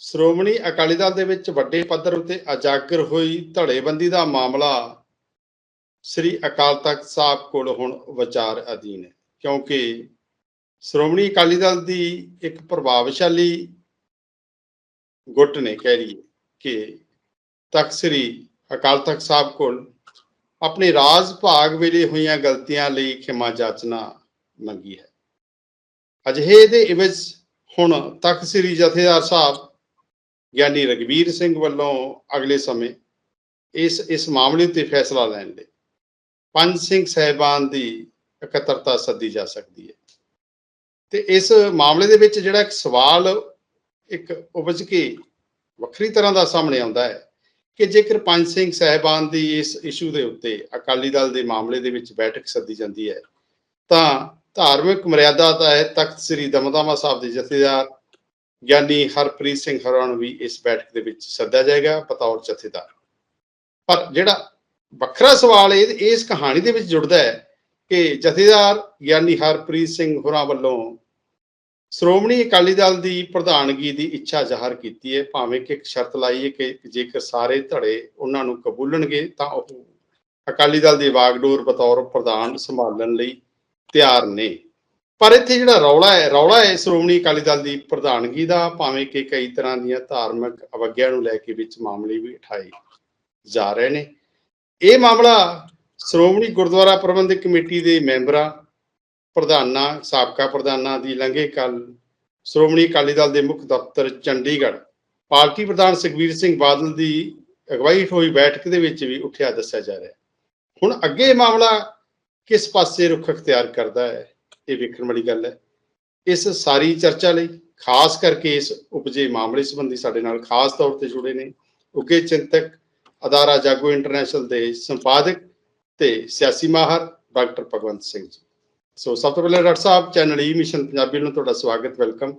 ਸ਼੍ਰੋਮਣੀ ਅਕਾਲੀ ਦਲ ਦੇ ਵਿੱਚ ਵੱਡੇ ਪੱਧਰ ਉੱਤੇ ਅਜਾਗਰ ਹੋਈ ਧੜੇਬੰਦੀ ਦਾ ਮਾਮਲਾ ਸ੍ਰੀ ਅਕਾਲ ਤਖਤ ਸਾਹਿਬ ਕੋਲ ਹੁਣ ਵਿਚਾਰ ਅਧੀਨ ਹੈ, ਕਿਉਂਕਿ ਸ਼੍ਰੋਮਣੀ ਅਕਾਲੀ ਦਲ ਦੀ ਇੱਕ ਪ੍ਰਭਾਵਸ਼ਾਲੀ ਗੁੱਟ ਨੇ ਕਹਿ ਰਹੀ ਕਿ ਤਖਤ ਸ੍ਰੀ ਅਕਾਲ ਤਖਤ ਸਾਹਿਬ ਕੋਲ ਆਪਣੇ ਰਾਜ ਭਾਗ ਵੇਲੇ ਹੋਈਆਂ ਗਲਤੀਆਂ ਲਈ ਖਿਮਾ ਜਾਚਨਾ ਮੰਗੀ ਹੈ। ਅਜਿਹੇ ਦੇ ਇਵਜ਼ ਹੁਣ ਤਖਤ ਸ੍ਰੀ ਜਥੇਦਾਰ ਸਾਹਿਬ ਗਿਆਨੀ ਰਗਵੀਰ ਸਿੰਘ ਵੱਲੋਂ ਅਗਲੇ ਸਮੇਂ ਇਸ ਇਸ ਮਾਮਲੇ ਤੇ ਫੈਸਲਾ ਲੈਣ ਲਈ ਪੰਜ ਸਿੰਘ ਸਹਿਬਾਨ ਦੀ ਇਕੱਤਰਤਾ ਸੱਦੀ ਜਾ ਸਕਦੀ ਹੈ। ਤੇ ਇਸ ਮਾਮਲੇ ਦੇ ਵਿੱਚ ਜਿਹੜਾ ਇੱਕ ਸਵਾਲ, ਇੱਕ ਉਪਜ ਕੇ ਵੱਖਰੀ ਤਰ੍ਹਾਂ ਦਾ ਸਾਹਮਣੇ ਆਉਂਦਾ ਹੈ ਕਿ ਜੇਕਰ ਪੰਜ ਸਿੰਘ ਸਹਿਬਾਨ ਦੀ ਇਸ ਇਸ਼ੂ ਦੇ ਉੱਤੇ ਅਕਾਲੀ ਦਲ ਦੇ ਮਾਮਲੇ ਦੇ ਵਿੱਚ ਬੈਠਕ ਸੱਦੀ ਜਾਂਦੀ ਹੈ, ਤਾਂ ਧਾਰਮਿਕ ਮਰਿਆਦਾ ਤਾਂ ਹੈ ਤਖਤ ਸ੍ਰੀ ਦਮਦਮਾ ਸਾਹਿਬ ਦੇ ਜਥੇਦਾਰ ਗਿਆਨੀ ਹਰਪ੍ਰੀਤ ਸਿੰਘ ਹਰਾਂ ਨੂੰ ਵੀ ਇਸ ਬੈਠਕ ਦੇ ਵਿੱਚ ਸੱਦਿਆ ਜਾਏਗਾ, ਬਤੌਰ ਜਥੇਦਾਰ। ਪਰ ਜਿਹੜਾ ਵੱਖਰਾ ਸਵਾਲ ਇਹ, ਇਸ ਕਹਾਣੀ ਦੇ ਵਿੱਚ ਜੁੜਦਾ ਹੈ ਕਿ ਜਥੇਦਾਰ ਗਿਆਨੀ ਹਰਪ੍ਰੀਤ ਸਿੰਘ ਹੋਰਾਂ ਵੱਲੋਂ ਸ਼੍ਰੋਮਣੀ ਅਕਾਲੀ ਦਲ ਦੀ ਪ੍ਰਧਾਨਗੀ ਦੀ ਇੱਛਾ ਜ਼ਾਹਰ ਕੀਤੀ ਹੈ। ਭਾਵੇਂ ਕਿ ਇੱਕ ਸ਼ਰਤ ਲਾਈ ਹੈ ਕਿ ਜੇਕਰ ਸਾਰੇ ਧੜੇ ਉਹਨਾਂ ਨੂੰ ਕਬੂਲਣਗੇ, ਤਾਂ ਉਹ ਅਕਾਲੀ ਦਲ ਦੀ ਵਾਗਡੋਰ ਬਤੌਰ ਪ੍ਰਧਾਨ ਸੰਭਾਲਣ ਲਈ ਤਿਆਰ ਨੇ। ਪਰ ਇੱਥੇ ਜਿਹੜਾ ਰੌਲਾ ਹੈ ਰੌਲਾ ਹੈ ਸ਼੍ਰੋਮਣੀ ਅਕਾਲੀ ਦਲ ਦੀ ਪ੍ਰਧਾਨਗੀ ਦਾ, ਭਾਵੇਂ ਕਿ ਕਈ ਤਰ੍ਹਾਂ ਦੀਆਂ ਧਾਰਮਿਕ ਅਵਗਿਆ ਨੂੰ ਲੈ ਕੇ ਵਿੱਚ ਮਾਮਲੇ ਵੀ ਉਠਾਏ ਜਾ ਰਹੇ ਨੇ। ਇਹ ਮਾਮਲਾ ਸ਼੍ਰੋਮਣੀ ਗੁਰਦੁਆਰਾ ਪ੍ਰਬੰਧਕ ਕਮੇਟੀ ਦੇ ਮੈਂਬਰਾਂ, ਪ੍ਰਧਾਨਾਂ, ਸਾਬਕਾ ਪ੍ਰਧਾਨਾਂ ਦੀ ਲੰਘੇ ਕੱਲ ਸ਼੍ਰੋਮਣੀ ਅਕਾਲੀ ਦਲ ਦੇ ਮੁੱਖ ਦਫ਼ਤਰ ਚੰਡੀਗੜ੍ਹ ਪਾਰਟੀ ਪ੍ਰਧਾਨ ਸੁਖਬੀਰ ਸਿੰਘ ਬਾਦਲ ਦੀ ਅਗਵਾਈ ਹੋਈ ਬੈਠਕ ਦੇ ਵਿੱਚ ਵੀ ਉੱਠਿਆ ਦੱਸਿਆ ਜਾ ਰਿਹਾ ਹੁਣ ਅੱਗੇ ਮਾਮਲਾ ਕਿਸ ਪਾਸੇ ਰੁਖ ਅਖਤਿਆਰ ਕਰਦਾ ਹੈ? ਇਹ ਵੇਖਣ ਵਾਲੀ ਗੱਲ ਹੈ। ਇਸ ਸਾਰੀ ਚਰਚਾ ਲਈ ਖਾਸ ਕਰਕੇ ਇਸ ਉਪਜੇ ਮਾਮਲੇ ਸੰਬੰਧੀ ਸਾਡੇ ਨਾਲ ਖਾਸ ਤੌਰ ਤੇ ਜੁੜੇ ਨੇ ਉੱਗੇ ਚਿੰਤਕ ਅਦਾਰਾ ਜਾਗੋ ਇੰਟਰਨੈਸ਼ਨਲ ਦੇ ਸੰਪਾਦਕ ਤੇ ਸਿਆਸੀ ਮਾਹਰ ਡਾਕਟਰ ਭਗਵੰਤ ਸਿੰਘ ਜੀ। ਸੋ ਸਭ ਤੋਂ ਪਹਿਲਾਂ doctor sahib channel E mission Punjabi ਨੂੰ ਤੁਹਾਡਾ ਸਵਾਗਤ ਵੈਲਕਮ।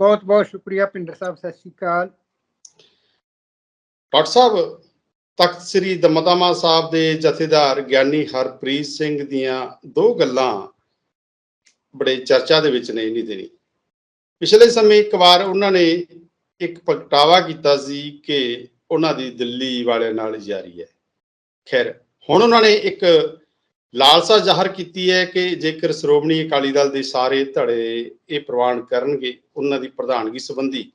ਬਹੁਤ ਬਹੁਤ ਸ਼ੁਕਰੀਆ ਪਿੰਡਰ ਸਾਹਿਬ ਸਤਿ ਸ਼੍ਰੀ ਅਕਾਲ। ਡਾਕਟਰ ਸਾਹਿਬ ਤਖਤ ਸ੍ਰੀ ਦਮਦਮਾ ਸਾਹਿਬ ਦੇ ਜਥੇਦਾਰ ਗਿਆਨੀ ਹਰਪ੍ਰੀਤ ਸਿੰਘ ਦੀਆਂ ਦੋ ਗੱਲਾਂ ਬੜੇ ਚਰਚਾ ਦੇ ਵਿੱਚ ਨੇ ਨਹੀਂ ਦੇਣੀ ਪਿਛਲੇ ਸਮੇਂ ਇੱਕ ਵਾਰ ਉਹਨਾਂ ਨੇ ਇੱਕ ਪ੍ਰਗਟਾਵਾ ਕੀਤਾ ਸੀ ਕਿ ਉਹਨਾਂ ਦੀ ਦਿੱਲੀ ਵਾਲਿਆਂ ਨਾਲ ਜਾਰੀ ਹੈ। ਖੈਰ, ਹੁਣ ਉਹਨਾਂ ਨੇ ਇੱਕ ਲਾਲਸਾ ਜ਼ਾਹਰ ਕੀਤੀ ਹੈ ਕਿ ਜੇਕਰ ਸ਼੍ਰੋਮਣੀ ਅਕਾਲੀ ਦਲ ਦੇ ਸਾਰੇ ਧੜੇ ਇਹ ਪ੍ਰਵਾਨ ਕਰਨਗੇ, ਉਹਨਾਂ ਦੀ ਪ੍ਰਧਾਨਗੀ ਸੰਬੰਧੀ,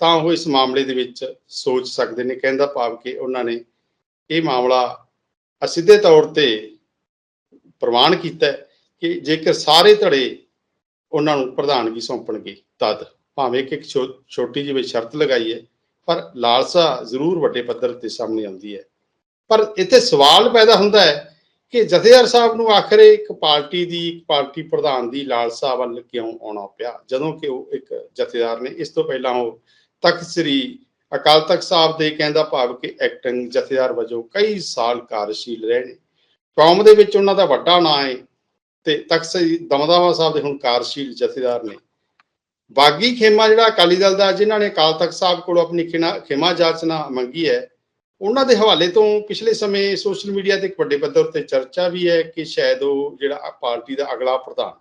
ਤਾਂ ਉਹ ਇਸ ਮਾਮਲੇ ਦੇ ਵਿੱਚ ਸੋਚ ਸਕਦੇ ਨੇ ਕਹਿੰਦਾ ਭਾਵ ਕਿ ਉਹਨਾਂ ਨੇ ਇਹ ਮਾਮਲਾ ਅਸਿੱਧੇ ਤੌਰ ਤੇ ਪ੍ਰਵਾਨ ਕੀਤਾ ਕਿ ਜੇਕਰ ਸਾਰੇ ਧੜੇ ਉਹਨਾਂ ਨੂੰ ਪ੍ਰਧਾਨਗੀ ਸੌਂਪਣਗੇ। ਤਦ ਭਾਵੇਂ ਕਿ ਇੱਕ ਛੋ- ਛੋਟੀ ਜਿਹੀ ਸ਼ਰਤ ਲਗਾਈ ਹੈ ਪਰ ਲਾਲਸਾ ਜ਼ਰੂਰ ਵੱਡੇ ਪੱਧਰ ਤੇ ਸਾਹਮਣੇ ਆਉਂਦੀ ਹੈ। ਪਰ ਇੱਥੇ ਸਵਾਲ ਪੈਦਾ ਹੁੰਦਾ ਹੈ ਕਿ ਜਥੇਦਾਰ ਸਾਹਿਬ ਨੂੰ ਆਖਰੇ ਇੱਕ ਪਾਰਟੀ ਦੀ, ਇੱਕ ਪਾਰਟੀ ਪ੍ਰਧਾਨ ਦੀ ਲਾਲਸਾ ਵੱਲ ਕਿਉਂ ਆਉਣਾ ਪਿਆ? ਜਦੋਂ ਕਿ ਉਹ ਇੱਕ ਜਥੇਦਾਰ ਨੇ, ਇਸ ਤੋਂ ਪਹਿਲਾਂ ਉਹ ਤਖਤ ਸ੍ਰੀ ਅਕਾਲ ਤਖਤ ਸਾਹਿਬ ਦੇ ਕਹਿੰਦਾ ਭਾਵ ਕਿ ਐਕਟਿੰਗ ਜਥੇਦਾਰ ਵਜੋਂ ਕਈ ਸਾਲ ਕਾਰਜਸ਼ੀਲ ਰਹੇ ਨੇ। ਕੌਮ ਦੇ ਵਿੱਚ ਉਹਨਾਂ ਦਾ ਵੱਡਾ ਨਾਂ ਹੈ ਤੇ ਤਖਤ ਸ੍ਰੀ ਦਮਦਮਾ ਸਾਹਿਬ ਦੇ ਹੁਣ ਕਾਰਜਸ਼ੀਲ ਜਥੇਦਾਰ ਨੇ। ਬਾਗੀ ਖੇਮਾ ਜਿਹੜਾ ਅਕਾਲੀ ਦਲ ਦਾ, ਜਿਨ੍ਹਾਂ ਨੇ ਅਕਾਲ ਤਖਤ ਸਾਹਿਬ ਕੋਲੋਂ ਆਪਣੀ ਖਿਨਾ- ਜਾਚਨਾ ਮੰਗੀ ਹੈ, ਉਹਨਾਂ ਦੇ ਹਵਾਲੇ ਤੋਂ ਪਿਛਲੇ ਸਮੇਂ ਸੋਸ਼ਲ ਮੀਡੀਆ ਤੇ ਇੱਕ ਵੱਡੇ ਪੱਧਰ ਤੇ ਚਰਚਾ ਵੀ ਹੈ ਕਿ ਸ਼ਾਇਦ ਉਹ ਜਿਹੜਾ ਪਾਰਟੀ ਦਾ ਅਗਲਾ ਪ੍ਰਧਾਨ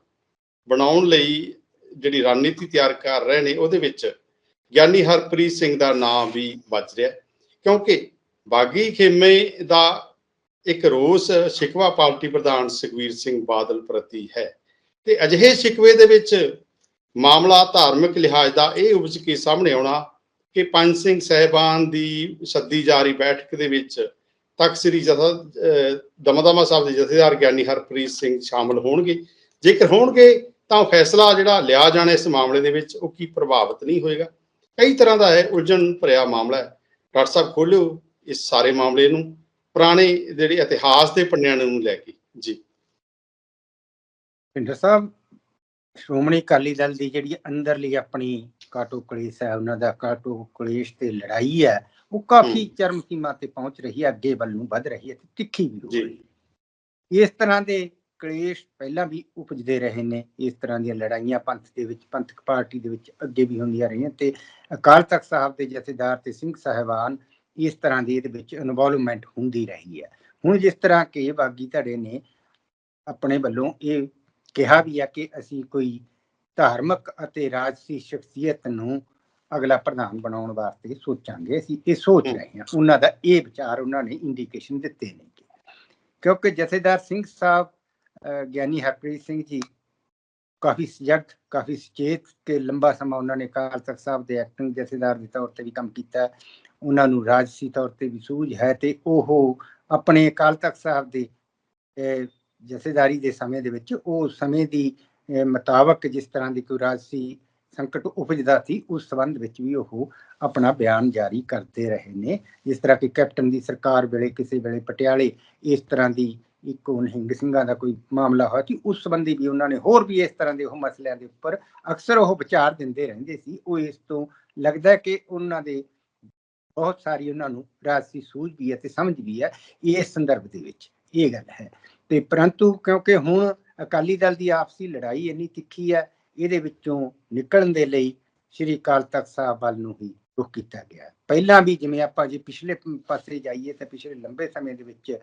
ਬਣਾਉਣ ਲਈ ਜਿਹੜੀ ਰਣਨੀਤੀ ਤਿਆਰ ਕਰ ਰਹੇ ਨੇ, ਉਹਦੇ ਵਿੱਚ ਗਿਆਨੀ ਹਰਪ੍ਰੀਤ ਸਿੰਘ ਦਾ ਨਾਮ ਵੀ ਵੱਜ ਰਿਹਾ ਕਿਉਂਕਿ ਬਾਗੀ ਖੇਮੇ ਦਾ ਇੱਕ ਰੋਸ ਸ਼ਿਕਵਾ ਪਾਰਟੀ ਪ੍ਰਧਾਨ ਸੁਖਵੀਰ ਸਿੰਘ ਬਾਦਲ ਪ੍ਰਤੀ ਹੈ ਤੇ ਅਜਿਹੇ ਸ਼ਿਕਵੇ ਦੇ ਵਿੱਚ ਮਾਮਲਾ ਧਾਰਮਿਕ ਲਿਹਾਜ਼ ਦਾ ਇਹ ਉਪਜ ਕੇ ਸਾਹਮਣੇ ਆਉਣਾ ਕਿ ਪੰਜ ਸਿੰਘ ਸਹਿਬਾਨ ਦੀ ਸੱਦੀ ਜਾਰੀ ਬੈਠਕ ਦੇ ਵਿੱਚ ਤਖਤ ਸ੍ਰੀ ਜਥਾ ਅਹ ਦਮਦਮਾ ਸਾਹਿਬ ਦੇ ਜਥੇਦਾਰ ਗਿਆਨੀ ਹਰਪ੍ਰੀਤ ਸਿੰਘ ਸ਼ਾਮਲ ਹੋਣਗੇ। ਜੇਕਰ ਹੋਣਗੇ, ਤਾਂ ਉਹ ਫੈਸਲਾ ਜਿਹੜਾ ਲਿਆ ਜਾਣਾ ਇਸ ਮਾਮਲੇ ਦੇ ਵਿੱਚ, ਉਹ ਕੀ ਪ੍ਰਭਾਵਿਤ ਨਹੀਂ ਹੋਏਗਾ? ਕਈ ਤਰ੍ਹਾਂ ਦਾ ਹੈ ਉਲਝਣ ਭਰਿਆ ਮਾਮਲਾ ਹੈ। ਡਾਕਟਰ ਸਾਹਿਬ ਖੋਲਿਓ ਇਸ ਸਾਰੇ ਮਾਮਲੇ ਨੂੰ। ਪੁਰਾਣੇ ਜਿਹੜੇ ਇਤਿਹਾਸ ਦੇ ਪੰਨਿਆਂ ਨੂੰ ਲੈ ਕੇ ਜੀ ਪਿੰਡਰ ਸਾਹਿਬ ਸ਼੍ਰੋਮਣੀ ਅਕਾਲੀ ਦਲ ਦੀ ਜਿਹੜੀ ਅੰਦਰਲੀ ਆਪਣੀ ਕਾਟੋ ਕਲੇਸ਼ ਹੈ ਉਹਨਾਂ ਦਾ ਕਾਟੋ ਕਲੇਸ਼ ਤੇ ਲੜਾਈ ਹੈ ਉਹ ਕਾਫੀ। ਚਰਮ ਸੀਮਾ ਤੇ ਪਹੁੰਚ ਰਹੀ ਹੈ ਅੱਗੇ ਵੱਲ ਨੂੰ ਵੱਧ ਰਹੀ ਹੈ ਤੇ ਤਿੱਖੀ ਵੀ ਹੋ। ਰਹੀ ਹੈ ਇਸ ਤਰ੍ਹਾਂ ਦੇ ਕਲੇਸ਼ ਪਹਿਲਾਂ ਵੀ ਉਪਜਦੇ ਰਹੇ ਨੇ ਇਸ ਤਰ੍ਹਾਂ ਦੀਆਂ ਲੜਾਈਆਂ ਪੰਥ ਦੇ ਵਿੱਚ ਪੰਥਕ ਪਾਰਟੀ ਦੇ ਵਿੱਚ ਅੱਗੇ ਵੀ ਹੁੰਦੀਆਂ ਰਹੀਆਂ ਤੇ ਅਕਾਲ ਤਖਤ ਸਾਹਿਬ ਦੇ ਜਥੇਦਾਰ ਤੇ ਸਿੰਘ ਸਾਹਿਬਾਨ ਇਸ ਤਰ੍ਹਾਂ ਦੀ ਇਹਦੇ ਵਿੱਚ ਇਨਵੋਲਵਮੈਂਟ ਹੁੰਦੀ ਰਹੀ ਹੈ ਹੁਣ ਜਿਸ ਤਰ੍ਹਾਂ ਕਿ ਬਾਗੀ ਧੜੇ ਨੇ ਆਪਣੇ ਵੱਲੋਂ ਇਹ ਕਿਹਾ ਵੀ ਆ ਕਿ ਅਸੀਂ ਕੋਈ ਧਾਰਮਿਕ ਅਤੇ ਰਾਜਸੀ ਸ਼ਖਸੀਅਤ ਨੂੰ ਅਗਲਾ ਪ੍ਰਧਾਨ ਬਣਾਉਣ ਵਾਸਤੇ ਸੋਚਾਂਗੇ ਅਸੀਂ ਇਹ ਸੋਚ। ਰਹੇ ਹਾਂ ਉਹਨਾਂ ਦਾ ਇਹ ਵਿਚਾਰ ਉਹਨਾਂ ਨੇ ਇੰਡੀਕੇਸ਼ਨ ਦਿੱਤੇ ਨੇ ਕਿਉਂਕਿ ਜਥੇਦਾਰ ਸਿੰਘ ਸਾਹਿਬ ਗਿਆਨੀ ਹਰਪ੍ਰੀਤ ਸਿੰਘ ਜੀ ਕਾਫੀ ਸਜਗ ਕਾਫੀ ਸੁਚੇਤ ਕਿ ਲੰਬਾ ਸਮਾਂ ਉਹਨਾਂ ਨੇ ਅਕਾਲ ਤਖਤ ਸਾਹਿਬ ਦੇ ਐਕਟਿੰਗ ਜਥੇਦਾਰ ਦੇ ਤੌਰ ਤੇ ਵੀ ਕੰਮ ਕੀਤਾ। ਉਹਨਾਂ ਨੂੰ ਰਾਜਸੀ ਤੌਰ ਤੇ ਵੀ ਸੂਝ ਹੈ ਤੇ ਉਹ ਆਪਣੇ ਅਕਾਲ ਤਖਤ ਸਾਹਿਬ ਦੇ ਜਥੇਦਾਰੀ ਦੇ ਸਮੇਂ ਦੇ ਵਿੱਚ ਉਹ ਸਮੇਂ ਦੀ ਮੁਤਾਬਕ ਜਿਸ ਤਰ੍ਹਾਂ ਦੀ ਕੋਈ ਰਾਜਸੀ ਸੰਕਟ ਉਪਜਦਾ ਸੀ, ਉਸ ਸੰਬੰਧ ਵਿੱਚ ਵੀ ਉਹ ਆਪਣਾ ਬਿਆਨ ਜਾਰੀ ਕਰਦੇ ਰਹੇ ਨੇ। ਜਿਸ ਤਰ੍ਹਾਂ ਕਿ ਕੈਪਟਨ ਦੀ ਸਰਕਾਰ ਵੇਲੇ, ਕਿਸੇ ਵੇਲੇ ਪਟਿਆਲੇ ਇਸ ਤਰ੍ਹਾਂ ਦੀ ਇੱਕ ਉਹ ਸਿੰਘਾਂ ਦਾ ਕੋਈ ਮਾਮਲਾ ਹੋਇਆ ਸੀ, ਉਸ ਸੰਬੰਧੀ ਵੀ ਉਹਨਾਂ ਨੇ ਹੋਰ ਵੀ ਇਸ ਤਰ੍ਹਾਂ ਦੇ ਉਹ ਮਸਲਿਆਂ ਦੇ ਉੱਪਰ ਅਕਸਰ ਉਹ ਵਿਚਾਰ ਦਿੰਦੇ ਰਹਿੰਦੇ ਸੀ। ਉਹ ਇਸ ਤੋਂ ਲੱਗਦਾ ਕਿ ਉਹਨਾਂ ਦੇ ਬਹੁਤ ਸਾਰੀ ਉਹਨਾਂ ਨੂੰ ਰਾਜਸੀ ਸੂਝ ਵੀ ਹੈ ਤੇ ਸਮਝ ਵੀ ਹੈ ਇਸ ਸੰਦਰਭ ਦੇ ਵਿੱਚ, ਇਹ ਗੱਲ ਹੈ। ਤੇ ਪਰੰਤੂ ਕਿਉਂਕਿ ਹੁਣ ਅਕਾਲੀ ਦਲ ਦੀ ਆਪਸੀ ਲੜਾਈ ਇੰਨੀ ਤਿੱਖੀ ਹੈ, ਇਹਦੇ ਵਿੱਚੋਂ ਨਿਕਲਣ ਦੇ ਲਈ ਸ੍ਰੀ ਅਕਾਲ ਤਖਤ ਸਾਹਿਬ ਵੱਲ ਨੂੰ ਹੀ ਰੁਖ ਕੀਤਾ ਗਿਆ। ਪਹਿਲਾਂ ਵੀ ਜਿਵੇਂ ਆਪਾਂ ਜੇ ਪਿਛਲੇ ਪਾਸੇ ਜਾਈਏ ਤਾਂ ਪਿਛਲੇ ਲੰਬੇ ਸਮੇਂ ਦੇ ਵਿੱਚ,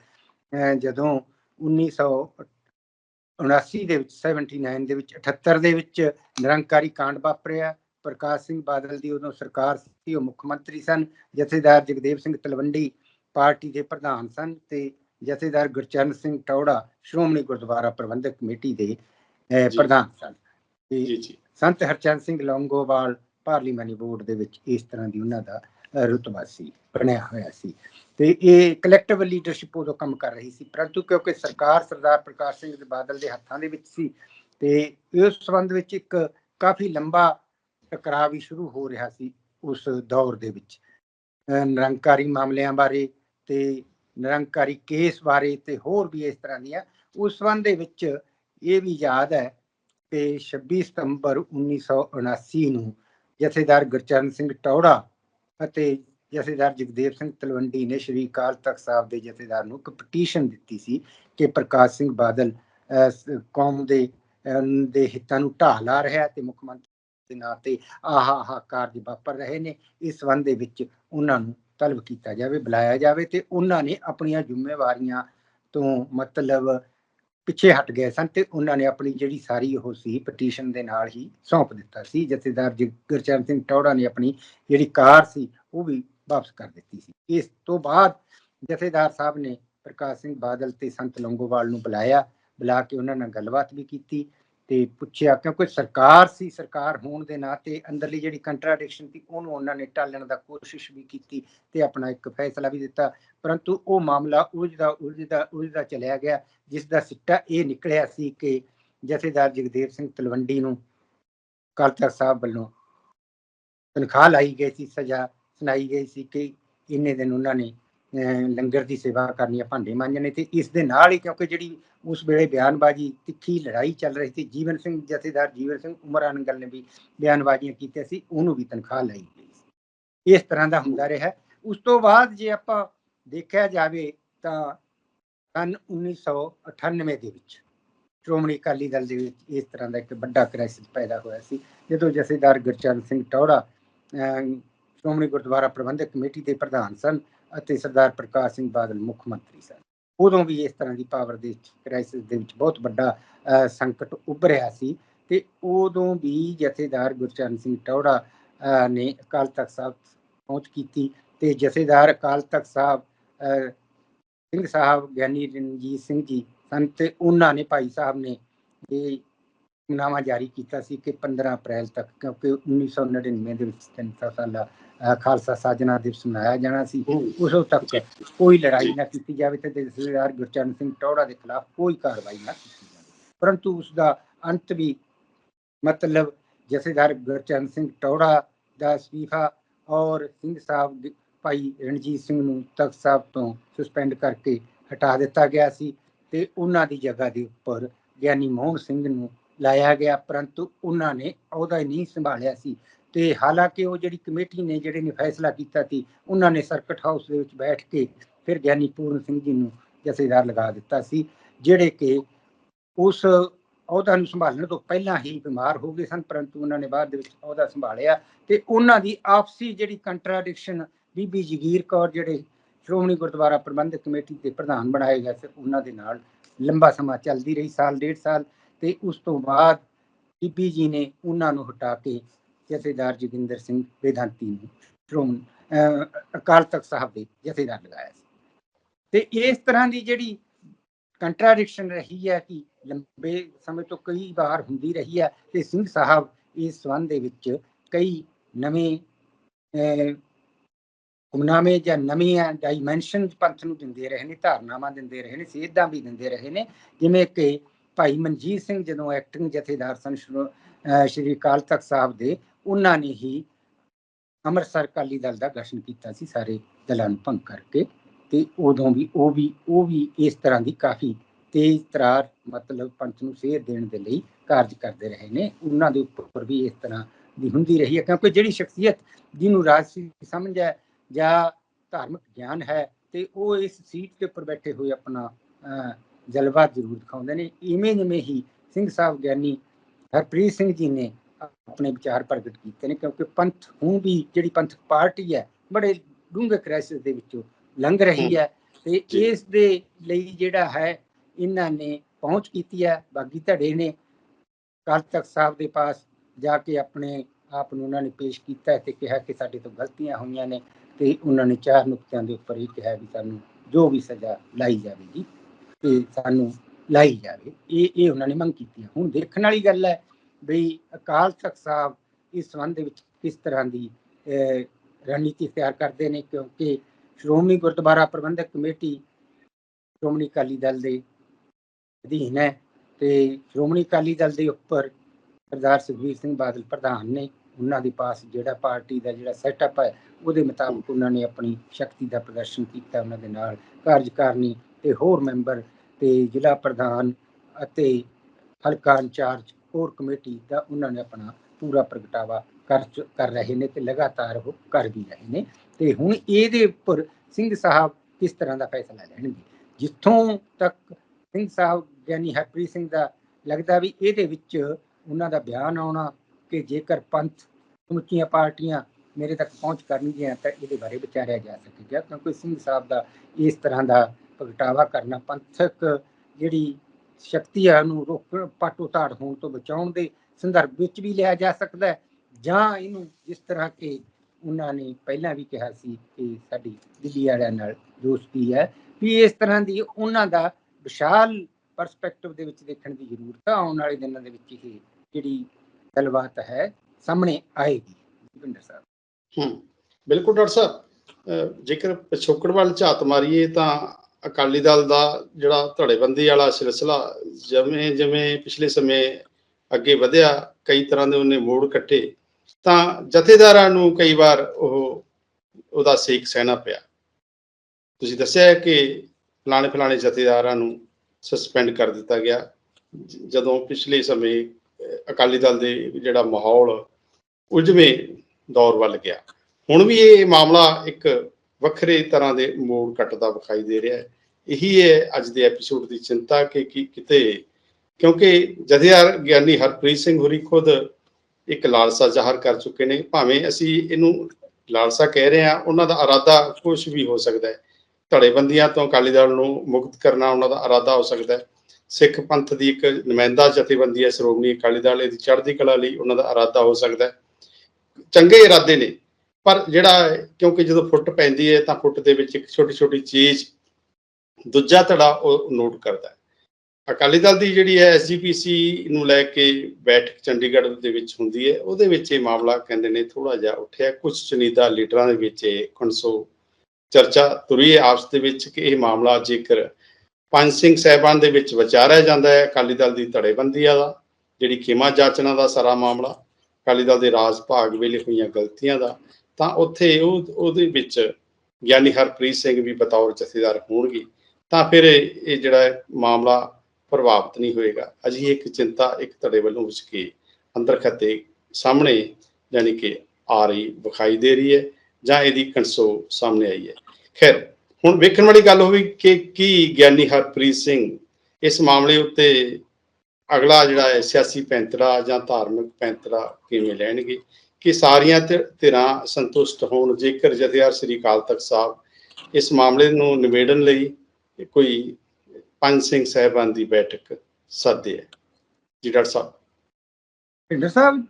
ਅਹ ਜਦੋਂ 1979 ਦੇ ਵਿੱਚ 79 ਦੇ ਵਿੱਚ 78 ਦੇ ਵਿੱਚ ਨਿਰੰਕਾਰੀ ਕਾਂਡ ਵਾਪਰਿਆ ਪ੍ਰਕਾਸ਼ ਸਿੰਘ ਬਾਦਲ ਦੀ ਉਦੋਂ ਸਰਕਾਰ ਸੀ ਉਹ ਮੁੱਖ ਮੰਤਰੀ ਸਨ। ਜਥੇਦਾਰ ਜਗਦੇਵ ਸਿੰਘ ਤਲਵੰਡੀ ਪਾਰਟੀ ਦੇ ਪ੍ਰਧਾਨ ਸਨ ਤੇ ਜਥੇਦਾਰ ਗੁਰਚਰਨ ਸਿੰਘ ਟੌੜਾ ਸ਼੍ਰੋਮਣੀ ਗੁਰਦੁਆਰਾ ਪ੍ਰਬੰਧਕ ਕਮੇਟੀ ਦੇ। ਪ੍ਰਧਾਨ ਸਨ। ਜੀ ਜੀ। ਸੰਤ ਹਰਚੰਦ ਸਿੰਘ ਲੌਂਗੋਵਾਲ ਪਾਰਲੀਮਾਨੀ ਬੋਰਡ ਦੇ ਵਿੱਚ ਇਸ ਤਰ੍ਹਾਂ ਦੀ ਉਹਨਾਂ ਦਾ ਰੁਤਬਾ ਸੀ ਬਣਿਆ ਹੋਇਆ ਸੀ। ਤੇ ਇਹ ਕਲੈਕਟਿਵ ਲੀਡਰਸ਼ਿਪ ਉਦੋਂ ਕੰਮ ਕਰ ਰਹੀ ਸੀ ਪਰੰਤੂ ਕਿਉਂਕਿ ਸਰਕਾਰ ਸਰਦਾਰ ਪ੍ਰਕਾਸ਼ ਸਿੰਘ ਦੇ ਬਾਦਲ ਦੇ ਹੱਥਾਂ ਦੇ ਵਿੱਚ ਸੀ ਤੇ ਇਸ ਸੰਬੰਧ ਵਿੱਚ ਇੱਕ ਕਾਫੀ ਲੰਬਾ ਟਕਰਾਅ ਵੀ ਸ਼ੁਰੂ ਹੋ ਰਿਹਾ ਸੀ ਉਸ ਦੌਰ ਦੇ ਵਿੱਚ। ਨਿਰੰਕਾਰੀ ਮਾਮਲਿਆਂ ਬਾਰੇ ਤੇ ਨਿਰੰਕਾਰੀ ਕੇਸ ਬਾਰੇ ਤੇ ਹੋਰ ਵੀ ਇਸ ਤਰ੍ਹਾਂ ਦੀਆਂ। ਉਸ ਸੰਬੰਧ ਦੇ ਵਿੱਚ ਇਹ ਵੀ ਯਾਦ ਹੈ ਕਿ 26 ਸਤੰਬਰ 1979 ਨੂੰ ਜਥੇਦਾਰ ਗੁਰਚਰਨ ਸਿੰਘ ਟੌੜਾ ਅਤੇ ਜਥੇਦਾਰ ਜਗਦੇਵ ਸਿੰਘ ਤਲਵੰਡੀ ਨੇ ਸ਼੍ਰੀ ਅਕਾਲ ਤਖਤ ਸਾਹਿਬ ਦੇ ਜਥੇਦਾਰ ਨੂੰ ਇੱਕ ਪਟੀਸ਼ਨ ਦਿੱਤੀ ਸੀ ਕਿ ਪ੍ਰਕਾਸ਼ ਸਿੰਘ ਬਾਦਲ ਅਹ, ਕੌਮ ਦੇ ਅਹ, ਦੇ ਹਿੱਤਾਂ ਨੂੰ ਢਾਹ ਲਾ ਰਿਹਾ ਤੇ ਮੁੱਖ ਮੰਤਰੀ ਦੇ ਨਾਂ ਤੇ ਆਹ ਆਹ ਕਾਰਜ ਵਾਪਰ ਰਹੇ ਨੇ। ਇਸ ਸੰਬੰਧ ਦੇ ਵਿੱਚ ਉਹਨਾਂ ਨੂੰ ਤਲਬ ਕੀਤਾ ਜਾਵੇ, ਬੁਲਾਇਆ ਜਾਵੇ ਤੇ ਉਹਨਾਂ ਨੇ ਆਪਣੀਆਂ ਜ਼ਿੰਮੇਵਾਰੀਆਂ ਤੋਂ ਮਤਲਬ ਪਿੱਛੇ ਹਟ ਗਏ ਸਨ ਤੇ ਉਹਨਾਂ ਨੇ ਆਪਣੀ ਜਿਹੜੀ ਸਾਰੀ ਉਹ ਸੀ ਪਟੀਸ਼ਨ ਦੇ ਨਾਲ ਹੀ ਸੌਂਪ ਦਿੱਤਾ ਸੀ। ਜਥੇਦਾਰ ਜੀ ਗੁਰਚਰਨ ਸਿੰਘ ਟੌੜਾ ਨੇ ਆਪਣੀ ਜਿਹੜੀ ਕਾਰ ਸੀ, ਉਹ ਵੀ ਵਾਪਸ ਕਰ ਦਿੱਤੀ ਸੀ। ਇਸ ਤੋਂ ਬਾਅਦ ਜਥੇਦਾਰ ਸਾਹਿਬ ਨੇ ਪ੍ਰਕਾਸ਼ ਸਿੰਘ ਬਾਦਲ ਤੇ ਸੰਤ ਲੰਗੋਵਾਲ ਨੂੰ ਬੁਲਾਇਆ। ਬੁਲਾ ਕੇ ਉਹਨਾਂ ਨਾਲ ਗੱਲਬਾਤ ਵੀ ਕੀਤੀ। ਤੇ ਪੁੱਛਿਆ ਕਿਉਂਕਿ ਸਰਕਾਰ ਸੀ, ਸਰਕਾਰ ਹੋਣ ਦੇ ਨਾਤੇ ਅੰਦਰਲੀ ਜਿਹੜੀ ਕੰਟਰਾਡਿਕਸ਼ਨ ਸੀ, ਉਹਨੂੰ ਉਹਨਾਂ ਨੇ ਟਾਲਣ ਦਾ ਕੋਸ਼ਿਸ਼ ਵੀ ਕੀਤੀ ਤੇ ਆਪਣਾ ਇੱਕ ਫੈਸਲਾ ਵੀ ਦਿੱਤਾ। ਪਰੰਤੂ ਉਹ ਮਾਮਲਾ ਉਲਝਦਾ ਉਲਝਦਾ ਉਲਝਦਾ ਚਲਿਆ ਗਿਆ ਜਿਸ ਦਾ ਸਿੱਟਾ ਇਹ ਨਿਕਲਿਆ ਸੀ ਕਿ ਜਥੇਦਾਰ ਜਗਦੇਵ ਸਿੰਘ ਤਲਵੰਡੀ ਨੂੰ ਅਕਾਲ ਤਖਤ ਸਾਹਿਬ ਵੱਲੋਂ ਤਨਖਾਹ ਲਾਈ ਗਈ ਸੀ, ਸਜ਼ਾ ਸੁਣਾਈ ਗਈ ਸੀ ਕਿ ਇੰਨੇ ਦਿਨ ਉਹਨਾਂ ਨੇ ਲੰਗਰ ਦੀ ਸੇਵਾ ਕਰਨੀ ਹੈ ਭਾਂਡੇ ਮਾਂਜਣੇ ਤੇ ਇਸ ਦੇ ਨਾਲ ਹੀ ਕਿਉਂਕਿ ਜਿਹੜੀ ਉਸ ਵੇਲੇ ਬਿਆਨਬਾਜ਼ੀ ਤਿੱਖੀ ਲੜਾਈ ਚੱਲ ਰਹੀ ਸੀ ਜੀਵਨ ਸਿੰਘ ਜਥੇਦਾਰ ਜੀਵਨ ਸਿੰਘ ਉਮਰ ਅਨਗਲ ਨੇ ਵੀ ਬਿਆਨਬਾਜ਼ੀਆਂ ਕੀਤੀਆਂ ਸੀ ਉਹਨੂੰ ਵੀ ਤਨਖਾਹ ਲਾਈ ਗਈ ਸੀ। ਇਸ ਤਰ੍ਹਾਂ ਦਾ ਹੁੰਦਾ ਰਿਹਾ। ਉਸ ਤੋਂ ਬਾਅਦ ਜੇ ਆਪਾਂ ਦੇਖਿਆ ਜਾਵੇ ਤਾਂ ਸਨ 1998 ਦੇ ਵਿੱਚ ਸ਼੍ਰੋਮਣੀ ਅਕਾਲੀ ਦਲ ਦੇ ਵਿੱਚ ਇਸ ਤਰ੍ਹਾਂ ਦਾ ਇੱਕ ਵੱਡਾ ਕ੍ਰਾਈਸਿਸ ਪੈਦਾ ਹੋਇਆ ਸੀ ਜਦੋਂ ਜਥੇਦਾਰ ਗੁਰਚਰਨ ਸਿੰਘ ਟੌੜਾ ਅਮ, ਸ਼੍ਰੋਮਣੀ ਗੁਰਦੁਆਰਾ ਪ੍ਰਬੰਧਕ ਕਮੇਟੀ ਦੇ ਪ੍ਰਧਾਨ ਸਨ ਅਤੇ ਸਰਦਾਰ ਪ੍ਰਕਾਸ਼ ਸਿੰਘ ਬਾਦਲ ਮੁੱਖ ਮੰਤਰੀ ਸਨ। ਉਦੋਂ ਵੀ ਇਸ ਤਰ੍ਹਾਂ ਦੀ ਪਾਵਰ ਦੇ ਕ੍ਰਾਈਸਿਸ ਦੇ ਵਿੱਚ ਬਹੁਤ ਵੱਡਾ ਸੰਕਟ ਉੱਭਰਿਆ ਸੀ ਤੇ ਉਦੋਂ ਵੀ ਜਥੇਦਾਰ ਗੁਰਚਰਨ ਸਿੰਘ ਟੌੜਾ ਨੇ ਅਕਾਲ ਤਖਤ ਸਾਹਿਬ ਪਹੁੰਚ ਕੀਤੀ ਤੇ ਜਥੇਦਾਰ ਅਕਾਲ ਤਖਤ ਸਾਹਿਬ ਅਹ, ਸਿੰਘ ਸਾਹਿਬ ਗਿਆਨੀ ਰਣਜੀਤ ਸਿੰਘ ਜੀ ਸਨ ਤੇ ਉਹਨਾਂ ਨੇ ਭਾਈ ਸਾਹਿਬ ਨੇ ਇਹ ਨਾਮਾ ਜਾਰੀ ਕੀਤਾ ਸੀ ਕਿ 15 ਅਪ੍ਰੈਲ ਤੱਕ ਕਿਉਂਕਿ 1999 ਦੇ ਵਿੱਚ 300 ਸਾਲਾ ਖਾਲਸਾ ਸਾਜਨਾ ਦਿਵਸ ਮਨਾਇਆ ਜਾਣਾ ਸੀ। ਉਦੋਂ ਤੱਕ ਕੋਈ ਲੜਾਈ ਨਾ ਕੀਤੀ ਜਾਵੇ ਤੇ ਜਥੇਦਾਰ ਗੁਰਚਰਨ ਸਿੰਘ ਟੌੜਾ ਦੇ ਖਿਲਾਫ ਕੋਈ ਕਾਰਵਾਈ ਨਾ ਕੀਤੀ ਜਾਵੇ। ਪਰੰਤੂ ਉਸ ਦਾ ਅੰਤ ਵੀ ਮਤਲਬ ਜਥੇਦਾਰ ਗੁਰਚਰਨ ਸਿੰਘ ਟੌੜਾ ਦਾ ਅਸਤੀਫਾ ਔਰ ਸਿੰਘ ਸਾਹਿਬ ਦੇ ਭਾਈ ਰਣਜੀਤ ਸਿੰਘ ਨੂੰ ਤਖਤ ਸਾਹਿਬ ਤੋਂ ਸਸਪੈਂਡ ਕਰਕੇ ਹਟਾ ਦਿੱਤਾ ਗਿਆ ਸੀ ਤੇ ਉਹਨਾਂ ਦੀ ਜਗ੍ਹਾ ਦੇ ਉੱਪਰ ਗਿਆਨੀ ਮੋਹਨ ਸਿੰਘ ਨੂੰ ਲਾਇਆ ਗਿਆ। ਪਰੰਤੂ ਉਹਨਾਂ ਨੇ ਅਹੁਦਾ ਨਹੀਂ ਸੰਭਾਲਿਆ ਸੀ। ਤੇ ਹਾਲਾਂਕਿ ਉਹ ਜਿਹੜੀ ਕਮੇਟੀ ਨੇ ਜਿਹੜੇ ਨੇ ਫੈਸਲਾ ਕੀਤਾ ਸੀ, ਉਹਨਾਂ ਨੇ ਸਰਕਟ ਹਾਊਸ ਦੇ ਵਿੱਚ ਬੈਠ ਕੇ ਫਿਰ ਗਿਆਨੀ ਪੂਰਨ ਸਿੰਘ ਜੀ ਨੂੰ ਜਥੇਦਾਰ ਲਗਾ ਦਿੱਤਾ ਸੀ, ਜਿਹੜੇ ਕਿ ਉਸ ਅਹੁਦਾ ਨੂੰ ਸੰਭਾਲਣ ਤੋਂ ਪਹਿਲਾਂ ਹੀ ਬਿਮਾਰ ਹੋ ਗਏ ਸਨ, ਪਰੰਤੂ ਉਹਨਾਂ ਨੇ ਬਾਅਦ ਦੇ ਵਿੱਚ ਅਹੁਦਾ ਸੰਭਾਲਿਆ ਤੇ ਉਹਨਾਂ ਦੀ ਆਪਸੀ ਜਿਹੜੀ ਕੰਟਰਾਡਿਕਸ਼ਨ ਬੀਬੀ ਜਗੀਰ ਕੌਰ, ਜਿਹੜੇ ਸ਼੍ਰੋਮਣੀ ਗੁਰਦੁਆਰਾ ਪ੍ਰਬੰਧਕ ਕਮੇਟੀ ਦੇ ਪ੍ਰਧਾਨ ਬਣਾਏ ਗਏ ਸੀ, ਉਹਨਾਂ ਦੇ ਨਾਲ ਲੰਬਾ ਸਮਾਂ ਚੱਲਦੀ ਰਹੀ, ਸਾਲ, ਡੇਢ ਸਾਲ ਤੇ ਉਸ ਤੋਂ ਬਾਅਦ ਬੀਬੀ ਜੀ ਨੇ ਉਹਨਾਂ ਨੂੰ ਹਟਾ ਕੇ ਜਥੇਦਾਰ ਜੋਗਿੰਦਰ ਸਿੰਘ ਵੇਦਾਂਤੀ ਨੂੰ ਸ਼੍ਰੋਮਣੀ ਅਕਾਲ ਤਖਤ ਸਾਹਿਬ ਦੇ ਜਥੇਦਾਰ ਲਗਾਇਆ ਸੀ। ਤੇ ਇਸ ਤਰ੍ਹਾਂ ਦੀ ਜਿਹੜੀ ਕੰਟਰਾਡਿਕਸ਼ਨ ਰਹੀ ਹੈ ਕਿ ਲੰਬੇ ਸਮੇਂ ਤੋਂ ਕਈ ਵਾਰ ਹੁੰਦੀ ਰਹੀ ਹੈ ਤੇ ਸਿੰਘ ਸਾਹਿਬ ਇਸ ਸੰਬੰਧ ਦੇ ਵਿੱਚ ਕਈ ਨਵੇਂ ਹੁਕਮਨਾਮੇ ਜਾਂ ਨਵੀਆਂ ਡਾਈਮੈਂਸ਼ਨ ਪੰਥ ਨੂੰ ਦਿੰਦੇ ਰਹੇ ਨੇ, ਧਾਰਨਾਵਾਂ ਦਿੰਦੇ ਰਹੇ ਨੇ, ਸੇਧਾਂ ਵੀ ਦਿੰਦੇ ਰਹੇ ਨੇ, ਜਿਵੇਂ ਕਿ ਭਾਈ ਮਨਜੀਤ ਸਿੰਘ ਜਦੋਂ ਐਕਟਿੰਗ ਜਥੇਦਾਰ ਸਨ ਸ਼੍ਰੋ- ਅਹ, ਸ਼੍ਰੀ ਅਕਾਲ ਤਖਤ ਸਾਹਿਬ ਦੇ ਉਹਨਾਂ ਨੇ ਹੀ ਅੰਮ੍ਰਿਤਸਰ ਅਕਾਲੀ ਦਲ ਦਾ ਗਠਨ ਕੀਤਾ ਸੀ ਸਾਰੇ ਦਲਾਂ ਨੂੰ ਭੰਗ ਕਰਕੇ ਤੇ ਉਦੋਂ ਵੀ ਉਹ ਵੀ ਉਹ ਵੀ ਇਸ ਤਰ੍ਹਾਂ ਦੀ ਕਾਫੀ ਤੇਜ਼ ਤਰਾਰ ਮਤਲਬ ਪੰਥ ਨੂੰ ਸੇਧ ਦੇਣ ਦੇ ਲਈ ਕਾਰਜ ਕਰਦੇ ਰਹੇ ਨੇ। ਉਹਨਾਂ ਦੇ ਉੱਪਰ ਵੀ ਇਸ ਤਰ੍ਹਾਂ ਦੀ ਹੁੰਦੀ ਰਹੀ ਹੈ ਕਿਉਂਕਿ ਜਿਹੜੀ ਸ਼ਖਸੀਅਤ ਜਿਹਨੂੰ ਰਾਜਸੀ ਸਮਝ ਹੈ ਜਾਂ ਧਾਰਮਿਕ ਗਿਆਨ ਹੈ ਤੇ ਉਹ ਇਸ ਸੀਟ ਦੇ ਉੱਪਰ ਬੈਠੇ ਹੋਏ ਆਪਣਾ ਅਹ, ਜਲਵਾ ਜ਼ਰੂਰ ਦਿਖਾਉਂਦੇ ਨੇ। ਇਵੇਂ ਜਿਵੇਂ ਹੀ ਸਿੰਘ ਸਾਹਿਬ ਗਿਆਨੀ ਹਰਪ੍ਰੀਤ ਸਿੰਘ ਜੀ ਨੇ ਆਪਣੇ ਵਿਚਾਰ ਪ੍ਰਗਟ ਕੀਤੇ ਨੇ ਕਿਉਂਕਿ ਪੰਥ ਹੁਣ ਵੀ ਜਿਹੜੀ ਪੰਥਕ ਪਾਰਟੀ ਹੈ ਬੜੇ ਡੂੰਘੇ ਕ੍ਰਾਈਸਿਸ ਦੇ ਵਿੱਚੋਂ ਲੰਘ ਰਹੀ ਹੈ। ਤੇ। ਇਸ ਦੇ ਲਈ ਜਿਹੜਾ ਹੈ ਇਹਨਾਂ ਨੇ ਪਹੁੰਚ ਕੀਤੀ ਹੈ ਬਾਗੀ ਧੜੇ ਨੇ ਕੱਲ ਤੱਕ ਸਾਹਿਬ ਦੇ ਪਾਸ ਜਾ ਕੇ ਆਪਣੇ ਆਪ ਨੂੰ ਉਹਨਾਂ ਨੇ ਪੇਸ਼ ਕੀਤਾ ਹੈ ਤੇ ਕਿਹਾ ਕਿ ਸਾਡੇ ਤੋਂ ਗਲਤੀਆਂ ਹੋਈਆਂ ਨੇ ਤੇ ਉਹਨਾਂ ਨੇ ਚਾਰ ਨੁਕਤਿਆਂ ਦੇ ਉੱਪਰ ਇਹ ਕਿਹਾ ਵੀ ਸਾਨੂੰ ਜੋ ਵੀ ਸਜ਼ਾ ਲਾਈ ਜਾਵੇਗੀ ਤੇ ਸਾਨੂੰ ਲਾਈ ਜਾਵੇ। ਇਹ ਇਹ ਉਹਨਾਂ ਨੇ ਮੰਗ ਕੀਤੀ ਹੈ। ਹੁਣ ਦੇਖਣ ਵਾਲੀ ਗੱਲ ਹੈ ਵੀ ਅਕਾਲ ਤਖਤ ਸਾਹਿਬ ਇਸ ਸੰਬੰਧ ਵਿੱਚ ਕਿਸ ਤਰ੍ਹਾਂ ਦੀ ਰਣਨੀਤੀ ਤਿਆਰ ਕਰਦੇ ਨੇ? ਕਿਉਂਕਿ ਸ਼੍ਰੋਮਣੀ ਗੁਰਦੁਆਰਾ ਪ੍ਰਬੰਧਕ ਕਮੇਟੀ ਸ਼੍ਰੋਮਣੀ ਅਕਾਲੀ ਦਲ ਦੇ ਅਧੀਨ ਹੈ ਤੇ ਸ਼੍ਰੋਮਣੀ ਅਕਾਲੀ ਦਲ ਦੇ ਉੱਪਰ ਸਰਦਾਰ ਸੁਖਬੀਰ ਸਿੰਘ ਬਾਦਲ ਪ੍ਰਧਾਨ ਨੇ ਉਹਨਾਂ ਦੇ ਪਾਸ ਜਿਹੜਾ ਪਾਰਟੀ ਦਾ ਜਿਹੜਾ ਸੈਟਅਪ ਹੈ, ਉਹਦੇ ਮੁਤਾਬਕ ਉਹਨਾਂ ਨੇ ਆਪਣੀ ਸ਼ਕਤੀ ਦਾ ਪ੍ਰਦਰਸ਼ਨ ਕੀਤਾ, ਉਹਨਾਂ ਦੇ ਨਾਲ ਕਾਰਜਕਾਰਨੀ ਤੇ ਹੋਰ ਮੈਂਬਰ ਤੇ ਜ਼ਿਲ੍ਹਾ ਪ੍ਰਧਾਨ ਅਤੇ ਹਲਕਾ ਇੰਚਾਰਜ ਕੋਰ ਕਮੇਟੀ ਦਾ ਉਹਨਾਂ ਨੇ ਆਪਣਾ ਪੂਰਾ ਪ੍ਰਗਟਾਵਾ ਕਰ ਚ- ਕਰ ਰਹੇ ਨੇ ਤੇ ਲਗਾਤਾਰ ਉਹ ਕਰ ਵੀ ਰਹੇ ਨੇ। ਤੇ ਹੁਣ ਇਹਦੇ ਉੱਪਰ ਸਿੰਘ ਸਾਹਿਬ ਕਿਸ ਤਰ੍ਹਾਂ ਦਾ ਫੈਸਲਾ ਲੈਣਗੇ? ਜਿੱਥੋਂ ਤੱਕ ਸਿੰਘ ਸਾਹਿਬ ਗਿਆਨੀ ਹਰਪ੍ਰੀਤ ਸਿੰਘ ਦਾ ਲੱਗਦਾ ਵੀ ਇਹਦੇ ਵਿੱਚ ਉਹਨਾਂ ਦਾ ਬਿਆਨ ਆਉਣਾ ਕਿ ਜੇਕਰ ਪੰਥ ਸਮੁੱਚੀਆਂ ਪਾਰਟੀਆਂ ਮੇਰੇ ਤੱਕ ਪਹੁੰਚ ਕਰਨਗੀਆਂ ਤਾਂ ਇਹਦੇ ਬਾਰੇ ਵਿਚਾਰਿਆ ਜਾ ਸਕੇਗਾ। ਕਿਉਂਕਿ ਸਿੰਘ ਸਾਹਿਬ ਦਾ ਇਸ ਤਰ੍ਹਾਂ ਦਾ ਪ੍ਰਗਟਾਵਾ ਕਰਨਾ ਪੰਥਕ ਜਿਹੜੀ ਸ਼ਕਤੀ ਨੂੰ ਰੋਕਣ ਪਾਟੋ ਧਾੜ ਹੋਣ ਤੋਂ ਬਚਾਉਣ ਦੇ ਸੰਦਰਭ ਵਿੱਚ ਵੀ ਲਿਆ ਜਾ ਸਕਦਾ ਹੈ। ਜਾਂ ਇਹਨੂੰ ਜਿਸ ਤਰ੍ਹਾਂ ਕਿ ਉਹਨਾਂ ਨੇ ਪਹਿਲਾਂ ਵੀ ਕਿਹਾ ਸੀ ਕਿ ਸਾਡੀ ਦਿੱਲੀ ਵਾਲਿਆਂ ਨਾਲ ਦੋਸਤੀ ਹੈ, ਵੀ ਇਸ ਤਰ੍ਹਾਂ ਦੀ ਉਹਨਾਂ ਦਾ ਵਿਸ਼ਾਲ ਪਰਸਪੈਕਟਿਵ ਦੇ ਵਿੱਚ ਦੇਖਣ ਦੀ ਜ਼ਰੂਰਤ ਹੈ ਆਉਣ ਵਾਲੇ ਦਿਨਾਂ ਦੇ ਵਿੱਚ ਇਹ ਜਿਹੜੀ ਗੱਲਬਾਤ ਹੈ ਸਾਹਮਣੇ ਆਏਗੀ। ਭਿੰਦਰ ਸਾਹਿਬ। ਹੂੰ, ਬਿਲਕੁਲ ਡਾਕਟਰ ਸਾਹਿਬ ਜੇਕਰ ਪਿਛੋਕੜ ਵੱਲ ਝਾਤ ਮਾਰੀਏ ਤਾਂ ਅਕਾਲੀ ਦਲ ਦਾ ਜਿਹੜਾ ਧੜੇਬੰਦੀ ਵਾਲਾ ਸਿਲਸਿਲਾ ਜਿਵੇਂ ਜਿਵੇਂ ਪਿਛਲੇ ਸਮੇਂ ਅੱਗੇ ਵਧਿਆ, ਕਈ ਤਰ੍ਹਾਂ ਦੇ ਉਹਨੇ ਮੋੜ ਕੱਟੇ, ਤਾਂ ਜਥੇਦਾਰਾਂ ਨੂੰ ਕਈ ਵਾਰ ਉਹ ਉਹਦਾ ਸੇਕ ਸਹਿਣਾ ਪਿਆ। ਤੁਸੀਂ ਦੱਸਿਆ ਕਿ ਫਲਾਣੇ ਫਲਾਣੇ ਜਥੇਦਾਰਾਂ ਨੂੰ ਸਸਪੈਂਡ ਕਰ ਦਿੱਤਾ ਗਿਆ। ਜਦੋਂ ਪਿਛਲੇ ਸਮੇਂ ਅਕਾਲੀ ਦਲ ਦੇ ਜਿਹੜਾ ਮਾਹੌਲ ਉਜਵੇਂ ਦੌਰ ਵੱਲ ਗਿਆ। ਹੁਣ ਵੀ ਇਹ ਮਾਮਲਾ ਇੱਕ ਵੱਖਰੇ ਤਰ੍ਹਾਂ ਦੇ ਮੋੜ ਕੱਟਦਾ ਵਿਖਾਈ ਦੇ ਰਿਹਾ ਹੈ। ਇਹੀ ਹੈ ਅੱਜ ਦੇ ਐਪੀਸੋਡ ਦੀ ਚਿੰਤਾ ਕਿ ਕਿ ਕਿਤੇ, ਕਿਉਂਕਿ ਜਥੇਦਾਰ ਗਿਆਨੀ ਹਰਪ੍ਰੀਤ ਸਿੰਘ ਹੋਰੀ ਖੁਦ ਇੱਕ ਲਾਲਸਾ ਜ਼ਾਹਰ ਕਰ ਚੁੱਕੇ ਨੇ। ਭਾਵੇਂ ਅਸੀਂ ਇਹਨੂੰ ਲਾਲਸਾ ਕਹਿ ਰਹੇ ਹਾਂ, ਉਹਨਾਂ ਦਾ ਇਰਾਦਾ ਕੁਝ ਵੀ ਹੋ ਸਕਦਾ ਹੈ। ਧੜੇਬੰਦੀਆਂ ਤੋਂ ਅਕਾਲੀ ਦਲ ਨੂੰ ਮੁਕਤ ਕਰਨਾ ਉਹਨਾਂ ਦਾ ਇਰਾਦਾ ਹੋ ਸਕਦਾ ਹੈ। ਸਿੱਖ ਪੰਥ ਦੀ ਇੱਕ ਨੁਮਾਇੰਦਾ ਜਥੇਬੰਦੀ ਹੈ ਸ਼੍ਰੋਮਣੀ ਅਕਾਲੀ ਦਲ, ਇਹਦੀ ਚੜ੍ਹਦੀ ਕਲਾ ਲਈ ਉਹਨਾਂ ਦਾ ਇਰਾਦਾ ਹੋ ਸਕਦਾ ਹੈ। ਚੰਗੇ ਇਰਾਦੇ ਨੇ। ਪਰ ਜਿਹੜਾ ਕਿਉਂਕਿ ਜਦੋਂ ਫੁੱਟ ਪੈਂਦੀ ਹੈ ਤਾਂ ਫੁੱਟ ਦੇ ਵਿੱਚ ਇੱਕ ਛੋਟੀ ਛੋਟੀ ਚੀਜ਼ ਦੂਜਾ ਧੜਾ ਉਹ ਨੋਟ ਕਰਦਾ ਹੈ। ਅਕਾਲੀ ਦਲ ਦੀ ਜਿਹੜੀ ਹੈ ਐਸਜੀਪੀਸੀ ਨੂੰ ਲੈ ਕੇ ਬੈਠਕ ਚੰਡੀਗੜ੍ਹ ਦੇ ਵਿੱਚ ਹੁੰਦੀ ਹੈ, ਉਹਦੇ ਵਿੱਚ ਇਹ ਮਾਮਲਾ ਕਹਿੰਦੇ ਨੇ ਥੋੜਾ ਜਿਹਾ ਉੱਠਿਆ। ਕੁਝ ਚੁਣੀਦਾ ਲੀਡਰਾਂ ਦੇ ਵਿੱਚ ਇਹ ਕਣਸੋ ਚਰਚਾ ਤੁਰੀ ਹੈ ਆਪਸ ਦੇ ਵਿੱਚ ਕਿ ਇਹ ਮਾਮਲਾ ਜੇਕਰ ਪੰਜ ਸਿੰਘ ਸਾਹਿਬਾਨ ਦੇ ਵਿੱਚ ਵਿਚਾਰਿਆ ਜਾਂਦਾ ਹੈ, ਅਕਾਲੀ ਦਲ ਦੀ ਧੜੇਬੰਦੀ ਦਾ ਜਿਹੜੀ ਖੇਮਾ ਜਾਚਨਾ ਦਾ ਸਾਰਾ ਮਾਮਲਾ, ਅਕਾਲੀ ਦਲ ਦੇ ਰਾਜ ਭਾਗ ਵੇਲੇ ਹੋਈਆਂ ਗਲਤੀਆਂ ਦਾ ਤਾਂ ਉੱਥੇ ਉਹ, ਉਹਦੇ ਵਿੱਚ ਗਿਆਨੀ ਹਰਪ੍ਰੀਤ ਸਿੰਘ ਵੀ ਬਤੌਰ ਜਥੇਦਾਰ ਹੋਣਗੇ। ਤਾਂ ਫਿਰ ਇਹ ਜਿਹੜਾ ਮਾਮਲਾ ਪ੍ਰਭਾਵਿਤ ਨਹੀਂ ਹੋਏਗਾ। ਅਜੀ ਇੱਕ ਚਿੰਤਾ ਇੱਕ ਧੜੇ ਵੱਲੋਂ ਉਸ ਕੇ ਅੰਦਰ ਖੱਤੇ ਸਾਹਮਣੇ ਯਾਨੀ ਕਿ ਆ ਰਹੀ ਵਿਖਾਈ ਦੇ ਰਹੀ ਹੈ ਜਾਂ ਇਹਦੀ ਕੰਸੋ ਸਾਹਮਣੇ ਆਈ ਹੈ। ਖੈਰ, ਹੁਣ ਵੇਖਣ ਵਾਲੀ ਗੱਲ ਹੋਵੇ ਕਿ ਕੀ ਗਿਆਨੀ ਹਰਪ੍ਰੀਤ ਸਿੰਘ ਇਸ ਮਾਮਲੇ ਉੱਤੇ ਅਗਲਾ ਜਿਹੜਾ ਹੈ ਸਿਆਸੀ ਪੈਂਤੜਾ ਜਾਂ ਧਾਰਮਿਕ ਪੈਂਤੜਾ ਕਿਵੇਂ ਲੈਣਗੇ। ਕਿ ਸਾਰੀਆਂ ਧਿਰਾਂ ਸੰਤੁਸ਼ਟ ਹੋਣ, ਜੇਕਰ ਜਥੇਦਾਰ ਸ੍ਰੀ ਅਕਾਲ ਤਖਤ ਸਾਹਿਬ ਇਸ ਮਾਮਲੇ ਨੂੰ ਨਿਬੇੜਨ ਲਈ ਕੋਈ ਪੰਜ ਸਿੰਘ ਸਾਹਿਬਾਨ ਦੀ ਬੈਠਕ ਸੱਦੇ ਹੈ। ਜੀ ਡਾਕਟਰ ਸਾਹਿਬ। ਭਿੰਦਰ ਸਾਹਿਬ,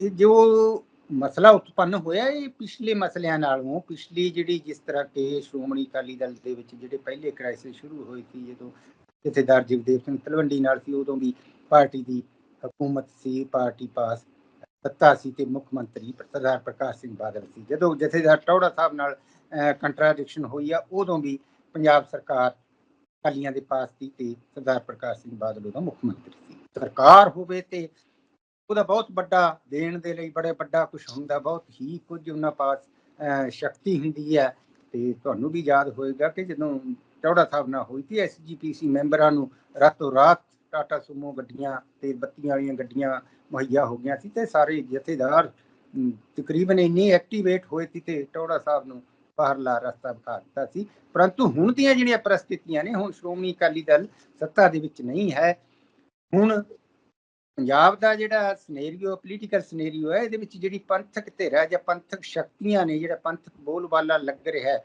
ਇਹ ਜੋ ਮਸਲਾ ਉਤਪੰਨ ਹੋਇਆ ਇਹ ਪਿਛਲੇ ਮਸਲਿਆਂ ਨਾਲੋਂ, ਪਿਛਲੀ ਜਿਹੜੀ ਜਿਸ ਤਰ੍ਹਾਂ ਕਿ ਸ਼੍ਰੋਮਣੀ ਅਕਾਲੀ ਦਲ ਦੇ ਵਿੱਚ ਜਿਹੜੇ ਪਹਿਲੇ ਕ੍ਰਾਈਸਿਸ ਸ਼ੁਰੂ ਹੋਏ ਸੀ, ਜਦੋਂ ਜਥੇਦਾਰ ਜਗਦੇਵ ਸਿੰਘ ਤਲਵੰਡੀ ਨਾਲ ਸੀ, ਉਦੋਂ ਵੀ ਪਾਰਟੀ ਦੀ ਹਕੂਮਤ ਸੀ, ਪਾਰਟੀ ਪਾਸ ਸੱਤਾ ਸੀ ਤੇ ਮੁੱਖ ਮੰਤਰੀ ਸਰਦਾਰ ਪ੍ਰਕਾਸ਼ ਸਿੰਘ ਬਾਦਲ ਸੀ। ਜਦੋਂ ਜਥੇਦਾਰ ਟੌੜਾ ਸਾਹਿਬ ਨਾਲ ਕੰਟਰਾਡਿਕਸ਼ਨ ਹੋਈ ਆ, ਉਦੋਂ ਵੀ ਪੰਜਾਬ ਸਰਕਾਰ ਅਕਾਲੀਆਂ ਦੇ ਪਾਸ ਸੀ ਤੇ ਸਰਦਾਰ ਪ੍ਰਕਾਸ਼ ਸਿੰਘ ਬਾਦਲ ਉਹਦਾ ਮੁੱਖ ਮੰਤਰੀ ਸੀ। ਸਰਕਾਰ ਹੋਵੇ ਤੇ ਉਹਦਾ ਬਹੁਤ ਵੱਡਾ ਦੇਣ ਦੇ ਲਈ ਬੜੇ ਵੱਡਾ ਕੁਝ ਹੁੰਦਾ, ਬਹੁਤ ਹੀ ਕੁਝ ਉਹਨਾਂ ਪਾਸ ਸ਼ਕਤੀ ਹੁੰਦੀ ਹੈ ਤੇ ਤੁਹਾਨੂੰ ਵੀ ਯਾਦ ਹੋਏਗਾ ਕਿ ਜਦੋਂ ਚੌੜਾ ਸਾਹਿਬ ਨਾਲ ਹੋਈ ਸੀ ਐਸਜੀਪੀਸੀ ਮੈਂਬਰਾਂ ਨੂੰ ਰਾਤੋਂ ਰਾਤ ਟਾਟਾ ਸੁਮੋ ਗੱਡੀਆਂ ਤੇ ਬੱਤੀਆਂ ਵਾਲੀਆਂ ਗੱਡੀਆਂ ਮੁਹੱਈਆ ਹੋ ਗਈਆਂ ਸੀ ਤੇ ਸਾਰੇ ਜਥੇਦਾਰ ਤਕਰੀਬਨ ਇੰਨੇ ਐਕਟੀਵੇਟ ਹੋਏ ਸੀ ਤੇ ਟੌੜਾ ਸਾਹਿਬ ਨੂੰ ਬਾਹਰਲਾ ਰਸਤਾ ਵਿਖਾ ਦਿੱਤਾ ਸੀ। ਪਰੰਤੂ ਹੁਣ ਦੀਆਂ ਜਿਹੜੀਆਂ ਪ੍ਰਸਥਿਤੀਆਂ ਨੇ, ਹੁਣ ਸ਼੍ਰੋਮਣੀ ਅਕਾਲੀ ਦਲ ਸੱਤਾ ਦੇ ਵਿੱਚ ਨਹੀਂ ਹੈ। ਹੁਣ ਪੰਜਾਬ ਦਾ ਜਿਹੜਾ ਸਿਨੈਰੀਓ ਪੋਲੀਟੀਕਲ ਸਿਨੈਰੀਓ ਹੈ, ਇਹਦੇ ਵਿੱਚ ਜਿਹੜੀ ਪੰਥਕ ਧਿਰ ਜਾਂ ਪੰਥਕ ਸ਼ਕਤੀਆਂ ਨੇ, ਜਿਹੜਾ ਪੰਥਕ ਬੋਲਬਾਲਾ ਲੱਗ ਰਿਹਾ ਹੈ,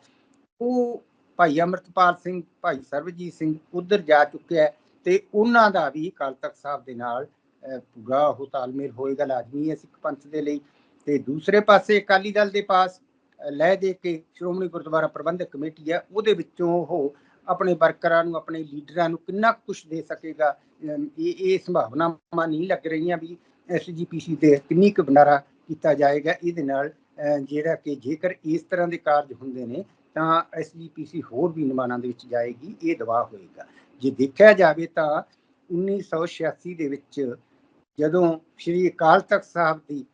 ਉਹ ਭਾਈ ਅਮਰਤਪਾਲ ਸਿੰਘ, ਭਾਈ ਸਰਬਜੀਤ ਸਿੰਘ ਉਧਰ ਜਾ ਚੁੱਕਿਆ ਤੇ ਉਹਨਾਂ ਦਾ ਵੀ ਅਕਾਲ ਤਖਤ ਸਾਹਿਬ ਦੇ ਨਾਲ ਪੂਰਾ ਉਹ ਤਾਲਮੇਲ ਹੋਏਗਾ, ਲਾਜ਼ਮੀ ਹੈ ਸਿੱਖ ਪੰਥ ਦੇ ਲਈ। ਤੇ ਦੂਸਰੇ ਪਾਸੇ ਅਕਾਲੀ ਦਲ ਦੇ ਪਾਸ ਲੈ ਦੇ ਕੇ ਸ਼੍ਰੋਮਣੀ ਗੁਰਦੁਆਰਾ ਪ੍ਰਬੰਧਕ ਕਮੇਟੀ ਹੈ, ਉਹਦੇ ਵਿੱਚੋਂ ਉਹ ਆਪਣੇ ਵਰਕਰਾਂ ਨੂੰ, ਆਪਣੇ ਲੀਡਰਾਂ ਨੂੰ ਕਿੰਨਾ ਕੁਝ ਦੇ ਸਕੇਗਾ ਇਹ ਇਹ ਸੰਭਾਵਨਾਵਾਂ ਨਹੀਂ ਲੱਗ ਰਹੀਆਂ ਵੀ ਐਸਜੀਪੀਸੀ ਤੇ ਕਿੰਨੀ ਕੁ ਬਨਾਰਾ ਕੀਤਾ ਜਾਏਗਾ। ਇਹਦੇ ਨਾਲ ਜਿਹੜਾ ਕਿ ਜੇਕਰ ਇਸ ਤਰ੍ਹਾਂ ਦੇ ਕਾਰਜ ਹੁੰਦੇ ਨੇ, ਤਾਂ ਐਸਜੀਪੀਸੀ ਹੋਰ ਵੀ ਨਿਮਾਣਾਂ ਦੇ ਵਿੱਚ ਜਾਏਗੀ, ਇਹ ਦਬਾਅ ਹੋਏਗਾ। ਜੇ ਦੇਖਿਆ ਜਾਵੇ ਤਾਂ 1986 ਦੇ ਵਿੱਚ ਜਦੋਂ ਸ੍ਰੀ ਅਕਾਲ ਤਖਤ ਸਾਹਿਬ ਦੀ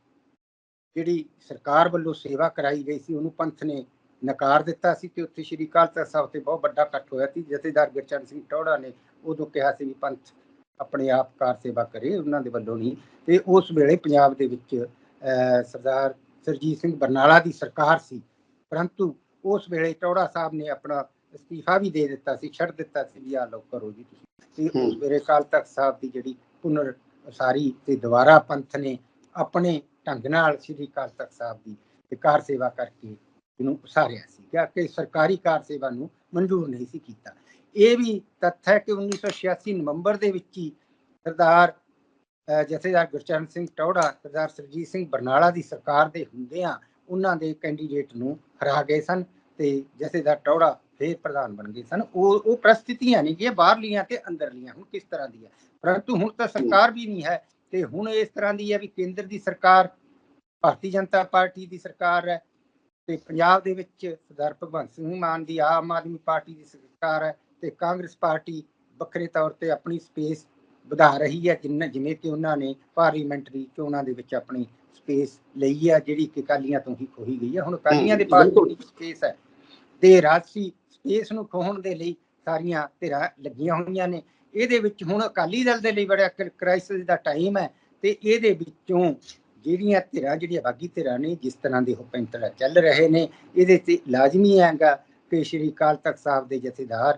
ਜਿਹੜੀ ਸਰਕਾਰ ਵੱਲੋਂ ਸੇਵਾ ਕਰਾਈ ਗਈ ਸੀ, ਉਹਨੂੰ ਪੰਥ ਨੇ ਨਕਾਰ ਦਿੱਤਾ ਸੀ ਤੇ ਉੱਥੇ ਸ੍ਰੀ ਅਕਾਲ ਤਖਤ ਸਾਹਿਬ ਤੇ ਬਹੁਤ ਵੱਡਾ ਇਕੱਠ ਹੋਇਆ ਸੀ। ਜਥੇਦਾਰ ਗੁਰਚਰਨ ਸਿੰਘ ਟੌੜਾ ਨੇ ਉਦੋਂ ਕਿਹਾ ਸੀ ਵੀ ਪੰਥ ਆਪਣੇ ਆਪ ਕਾਰ ਸੇਵਾ ਕਰੇ, ਉਹਨਾਂ ਦੇ ਵੱਲੋਂ ਨਹੀਂ। ਤੇ ਉਸ ਵੇਲੇ ਪੰਜਾਬ ਦੇ ਵਿੱਚ ਸਰਦਾਰ ਸਰਜੀਤ ਸਿੰਘ ਬਰਨਾਲਾ ਦੀ ਸਰਕਾਰ ਸੀ। ਪਰੰਤੂ ਉਸ ਵੇਲੇ ਟੌੜਾ ਸਾਹਿਬ ਨੇ ਆਪਣਾ ਅਸਤੀਫਾ ਵੀ ਦੇ ਦਿੱਤਾ ਸੀ ਛੱਡ ਦਿੱਤਾ ਸੀ ਵੀ ਆ ਲੋ ਕਰੋ ਜੀ ਤੁਸੀਂ। ਤੇ। ਵੇਲੇ ਅਕਾਲ ਤਖਤ ਸਾਹਿਬ ਦੀ ਜਿਹੜੀ ਪੁਨਰ ਉਸਾਰੀ ਤੇ ਦੁਬਾਰਾ ਪੰਥ ਨੇ ਆਪਣੇ ਢੰਗ ਨਾਲ ਸ੍ਰੀ ਅਕਾਲ ਤਖਤ ਸਾਹਿਬ ਦੀ ਤੇ ਕਾਰ ਸੇਵਾ ਕਰਕੇ ਇਹਨੂੰ ਉਸਾਰਿਆ ਸੀ। ਕਿ ਸਰਕਾਰੀ ਕਾਰ ਸੇਵਾ ਨੂੰ ਮਨਜ਼ੂਰ ਨਹੀਂ ਸੀ ਕੀਤਾ। ਇਹ ਵੀ ਤੱਥ ਹੈ ਕਿ 1986 ਨਵੰਬਰ ਦੇ ਵਿੱਚ ਹੀ ਸਰਦਾਰ ਜਥੇਦਾਰ ਗੁਰਚਰਨ ਸਿੰਘ ਟੌੜਾ ਸਰਦਾਰ ਸਰਜੀਤ ਸਿੰਘ ਬਰਨਾਲਾ ਦੀ ਸਰਕਾਰ ਦੇ ਹੁੰਦਿਆਂ ਉਹਨਾਂ ਦੇ ਕੈਂਡੀਡੇਟ ਨੂੰ ਹਰਾ ਗਏ ਸਨ ਤੇ ਜਥੇਦਾਰ ਟੌੜਾ ਫੇਰ ਪ੍ਰਧਾਨ ਬਣ ਗਏ ਸਨ। ਉਹ ਉਹ ਪ੍ਰਸਥਿਤੀਆਂ ਨਹੀਂ ਕਿ ਬਾਹਰਲੀਆਂ ਤੇ ਅੰਦਰਲੀਆਂ ਹੁਣ ਕਿਸ ਤਰ੍ਹਾਂ ਦੀ ਹੈ ਪਰੰਤੂ ਹੁਣ ਤਾਂ ਸਰਕਾਰ ਵੀ ਨਹੀਂ ਹੈ ਤੇ ਹੁਣ ਇਸ ਤਰ੍ਹਾਂ ਦੀ ਹੈ ਵੀ ਕੇਂਦਰ ਦੀ ਸਰਕਾਰ ਭਾਰਤੀ ਜਨਤਾ ਪਾਰਟੀ ਦੀ ਸਰਕਾਰ ਹੈ ਤੇ ਪੰਜਾਬ ਦੇ ਵਿੱਚ ਸਰਦਾਰ ਭਗਵੰਤ ਸਿੰਘ ਮਾਨ ਦੀ ਆਮ ਆਦਮੀ ਪਾਰਟੀ ਦੀ ਸਰਕਾਰ ਹੈ ਤੇ ਕਾਂਗਰਸ ਪਾਰਟੀ ਵੱਖਰੇ ਤੌਰ ਤੇ ਆਪਣੀ ਸਪੇਸ ਵਧਾ ਰਹੀ ਹੈ ਜਿੰਨਾ ਜਿਵੇਂ ਕਿ ਉਹਨਾਂ ਨੇ ਪਾਰਲੀਮੈਂਟਰੀ ਚੋਣਾਂ ਦੇ ਵਿੱਚ ਆਪਣੀ ਸਪੇਸ ਲਈ ਹੈ ਜਿਹੜੀ ਕਿ ਅਕਾਲੀਆਂ ਤੋਂ ਹੀ ਖੋਈ ਗਈ ਹੈ। ਹੁਣ ਅਕਾਲੀਆਂ ਦੇ ਪਾਸ ਸਪੇਸ ਹੈ। ਤੇ ਰਾਜਸੀ ਇਸ ਨੂੰ ਖੋਹਣ ਦੇ ਲਈ ਸਾਰੀਆਂ ਧਿਰਾਂ ਲੱਗੀਆਂ ਹੋਈਆਂ ਨੇ। ਇਹਦੇ ਵਿੱਚ ਹੁਣ ਅਕਾਲੀ ਦਲ ਦੇ ਲਈ ਬੜਾ ਕ੍ਰਾਈਸਿਸ ਦਾ ਟਾਈਮ ਹੈ ਤੇ ਇਹਦੇ ਵਿੱਚੋਂ ਜਿਹੜੀਆਂ ਧਿਰਾਂ ਜਿਹੜੀਆਂ ਬਾਗੀ ਧਿਰਾਂ ਨੇ ਜਿਸ ਤਰ੍ਹਾਂ ਦੇ ਉਹ ਪੈਂਤੜਾ ਚੱਲ ਰਹੇ ਨੇ ਇਹਦੇ ਤੇ ਲਾਜ਼ਮੀ ਹੈਗਾ ਕਿ ਸ਼੍ਰੀ ਅਕਾਲ ਤਖਤ ਸਾਹਿਬ ਦੇ ਜਥੇਦਾਰ